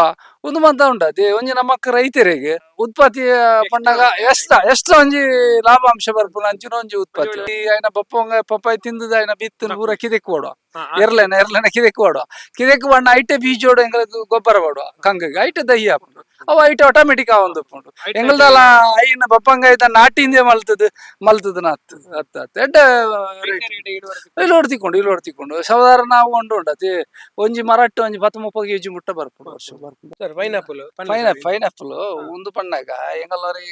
ಒಂದು ಮಂತ ಅದೇ ಒಂಜಿ ನಮಕ್ ರೈತರಿಗೆ ಉತ್ಪತ್ತಿ ಪಂಡಗ ಎಷ್ಟ ಎಷ್ಟ ಒಂಜಿ ಲಾಭಾಂಶ ಬರ್ಪುನ ಅಂಚಿನ ಒಂಜಿ ಉತ್ಪತ್ತಿ. ಆಯ್ನ ಬೊಪ್ಪಂಗಾಯಿ ಪಪ್ಪಾಯಿ ತಿಂದದ ಆಯ್ನ ಬಿತ್ತನ ಪೂರ ಕಿದಕ್ ಓಡುವ. ಎರ್ಲೆನ ಎರ್ಲೆನ ಕಿದಕ್ ಕೊಡುವ ಕಿದಕ್ ಬಣ್ಣ ಐಟೆ ಬೀಜೋಡು ಎಂಗಳ ಗೊಬ್ಬರ ಮಾಡುವ ಕಂಗಗೆ. ಐಟೆ ದಹಿ ಹಾಕೊಂಡು ಅವ ಐಟೆ ಆಟೋಮೆಟಿಕ್ ಆವೊಂದು ಉಪ್ಪುಂಡು ಐಟ್ ಎಂಗಲ್ದಲ್ಲ ಐನ ಬಪ್ಪಂಗ ಇದ್ದ ನಾಟಿಂದೆ ಮಲ್ತದ ಮಲ್ತದ ನತ್ ಹತ್ತ ಹತ್ತ ಎಡ್ಡ ಇಲ್ಲಿ ಹೊಡ್ತಿಕೊಂಡು ಇಲ್ಲಿ ಹೊಡ್ತಿಕೊಂಡು ಸಾಧಾರಣ ನಾವು ಉಂಡು ಅದೇ ಒಂಜಿ ಮರಟ್ಟು ಒಂಜಿ ಪತ್ತು ಮುಪ್ಪ ಕೆಜಿ ಮುಟ್ಟ ಬರ್ಪುಂಡು ವರ್ಷ ಬರ್ಪುಡು ಸರ್ ಪೈನಾಪಲ್ ಪೈನ ಪೈನಾಪಲ್ ಉಂದು ಪಣ್ಣಾಗ ಎಂಗಲ್ಲರಿ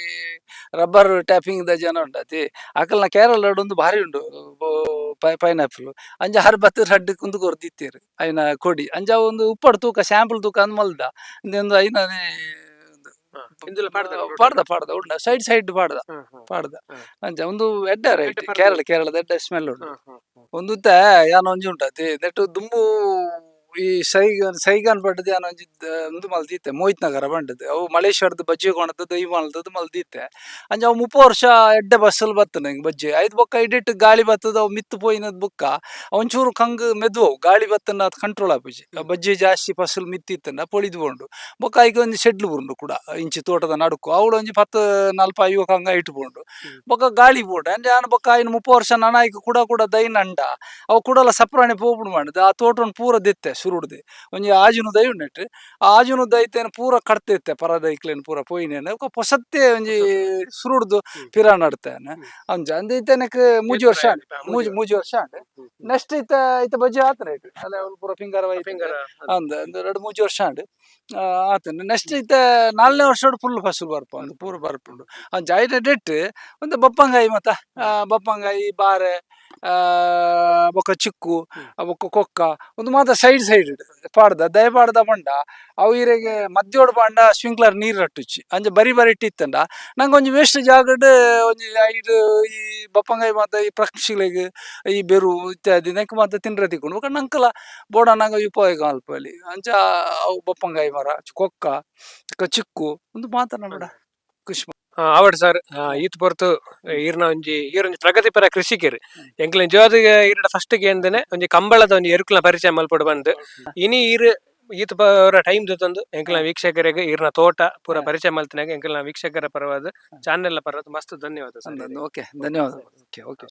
ರಬ್ಬರ್ ಟ್ಯಾಪಿಂಗ್ ದ ಜನ ಉಂಡತಿ ಅಕಲ್ನ ಕೇರಳ ಒಂದು ಭಾರಿ ಉಂಡು ಪೈನಾಪಲ್ ಅಂಜ ಹರ್ ಬತ್ತ ರಡ್ಡ್ ಕುಂದು ಕೊರ್ದಿತ್ತೀರಿ ಐನ ಕೊಡಿ. ಅಂಜ ಒಂದು ಉಪ್ಪಡ್ ತೂಕ ಸ್ಯಾಂಪಲ್ ತೂಕ ಅಂದ್ ಮಲ್ದ. ಒಂದು ಐನ ಪಾಡ್ದ ಪಾಡ್ದ ಉಂಡ. Side side ಪಾಡ್ದ ಪಾಡ್ದ. ಅಂಜ ಅಂಚ ಒಂದು ಎಡ್ಡ ರೈಟ್ ಕೇರಳ ಕೇರಳದ ಎಡ್ಡ ಸ್ಮೆಲ್ ಉಂಟು. ಒಂದು ಯಾನ ಒಂಜಿ ಉಂಟತಿ ನೆಟ್ಟು ದುಂಬು ಈ ಸೈಗನ್ ಸೈಗನ್ ಬಡ್ಡದು ಯಾನ ಒಂಜಿ ದ- ಒಂದು ಮಲ್ದಿತ್ತೆ ಮೋಹಿತ್ ನಗರ ಬಂಡದು. ಅವು ಮಲೇಶ್ವರದ ಬಜ್ಜಿ ಕೊಣದದ್ದು ಈ ಮಲ್ದದ್ದು ಮಲ್ದಿತ್ತೆ. ಅಂಜ ಅವು ಮುಪ್ಪ ವರ್ಷ ಎಡ್ಡೆ ಬಸ್ಸಲ್ಲಿ ಬತ್ತನ ಹಿಂಗೆ ಬಜ್ಜಿ. ಐದು ಬೊಕ್ಕ ಇಡಿಟ್ಟು ಗಾಳಿ ಬತ್ತದ ಅವು ಮಿತ್ತು ಪೋಯಿನದ್ ಬುಕ್ಕ. ಒಂಚೂರು ಕಂಗ್ ಮೆದುವು ಗಾಳಿ ಬತ್ತನ ಅದು ಕಂಟ್ರೋಲ್ ಆಪುಜಿ. ಬಜ್ಜಿ ಜಾಸ್ತಿ ಫಸಲ್ ಪೊಳಿದು ಪೊಳಿದ್ಕೊಂಡು ಬೊಕ್ಕ ಈಗ ಒಂದು ಶೆಡ್ಲು ಬುರುಂಡು ಕೂಡ ಇಂಚಿ ತೋಟದ ನಡುಕು. ಅವಳು ಒಂಜಿ ಪತ್ತು ನಾಲ್ಪ ಐವಕ್ಕ ಹಂಗ ಇಟ್ಕೊಂಡು ಬೊಕ್ಕ ಗಾಳಿ ಬೋಡ. ಅಂದ್ರೆ ಆನ ಬೊಕ್ಕ ಐನ್ ಮುಪ್ಪ ವರ್ಷ ನನಾಯ್ಕ ಕೂಡ ಕೂಡ ದೈನ ಅಂಡ ಅವು ಕೂಡಲ ಸಪ್ರಾಣಿ ಪೋಪುಡು ಮಾಡಿದ. ಆ ತೋಟನ್ ಪೂರ ದೆತ್ತೆ. ಸುರುಡ್ದೆ. ಒಂಜಿ ಆಜುನು ದೈ ಉಂಡೆಟ್ ಆಜುನು ದೈತೇನು ಪೂರ ಕಡ್ತಿತ್ತೆ ಪರದ ಇಕ್ಲೇನ್ ಪೂರ ಪೋಯಿನೇನ. ಪೊಸತ್ತೆ ಒಂಜಿ ಸುರುಡ್ದು ಪಿರಾ ನಡ್ತೇನೆ ಅಂಜ ಅಂದ ಇತ್ತನಕ್ ಮೂಜಿ ವರ್ಷ ಆಂಡ್. ಮೂಜಿ ಮೂಜಿ ವರ್ಷ ಆಂಡ್. ನೆಕ್ಸ್ಟ್ ಇತ್ತ ಇತ್ತ ಬಜ್ಜಿ ಆತನ ಇಟ್ಟು ಅಲ್ಲ ಅವ್ನು ಪೂರ ಫಿಂಗರ್ ಫಿಂಗರ್ ಅಂದ ಒಂದು ಎರಡು ಮೂಜಿ ವರ್ಷ ಆಂಡ್. ಆತನ. ನೆಕ್ಸ್ಟ್ ಇತ್ತ ನಾಲ್ನೇ ವರ್ಷ ಫುಲ್ ಫಸಲ್ ಬರ್ಪ ಒಂದು ಪೂರ ಬರ್ಪುಂಡು. ಅವ್ನು ಜಾಯಿನ ಡೆಟ್ ಒಂದು ಬಪ್ಪಂಗಾಯಿ ಮತ್ತ. ಬಪ್ಪಂಗಾಯಿ ಬಾರೆ ಬೊಕ್ಕ ಚಿಕ್ಕು ಬೊಕ್ಕ ಕೊಕ್ಕ ಒಂದು ಮಾತ ಸೈಡ್ ಸೈಡ್ ಪಾಡ್ದ ದಯ ಪಾಡ್ದ ಪಂಡ ಅವು ಇರೆಗೆ ಮಧ್ಯೋಡ್ ಪಾಂಡ ಸ್ಪ್ರಿಂಕ್ಲರ್ ನೀರು ರಟ್ಟುಚ್ಚಿ. ಅಂಜ ಬರಿ ಬರಿ ಇಟ್ಟಿತ್ತಂಡ. ನಂಗೆ ಒಂಜಿ ವೇಸ್ಟ್ ಜಾಗಡ್ ಒಂಜಿ ಐದು ಈ ಬಪ್ಪಂಗಾಯಿ ಮಾತ ಈ ಪಕ್ಷಿಗಳಿಗೆ ಈ ಬೆರು ಇತ್ಯಾದಿ ನೆಕ್ ಮಾತ ತಿಂಡ್ರೆ ತಿಕ್ಕೊಂಡು. ಬೊಕ ನಂಕಲ ಬೋಡ ನಂಗೆ ಉಪಯೋಗ ಅಲ್ಪಲ್ಲಿ ಅಂಚ ಅವು ಬಪ್ಪಂಗಾಯಿ ಮರ ಕೊಕ್ಕ ಚಿಕ್ಕು ಒಂದು ಮಾತನಾಡ ಖುಷಿ ಆವಡ್ ಸರ್ ಈತ್ ಪೊರ್ತು ಈರ್ನ ಒಂಜಿ ಈರೊಂಜಿ ಪ್ರಗತಿಪರ ಕೃಷಿಕರು. ಎಂಕ್ಲ ಜೋದ ಈರಡ ಫಸ್ಟ್ ಎಂದನೆ ಒಂಜಿ ಕಂಬಳದ ಒಂಜಿ ಎರುಕುಲ ಪರಿಚಯ ಮಲ್ಪಡು ಬಂದು ಇನಿ ಈರ್ ಈತ್ ಪರ ಟೈಮ್ ಜೊತೊಂದು ಎಂಕ್ಲ ವೀಕ್ಷಕರಿಗೆ ಈರ್ನ ತೋಟ ಪೂರ ಪರಿಚಯ ಮಲ್ತಿನಾಗ ಎಂಕ್ಲ ವೀಕ್ಷಕರ ಪರವಾದ ಚಾನೆಲ್ ಪರವಾದ ಮಸ್ತ್ ಧನ್ಯವಾದ ಸರ್. ಓಕೆ ಧನ್ಯವಾದ. Okay okay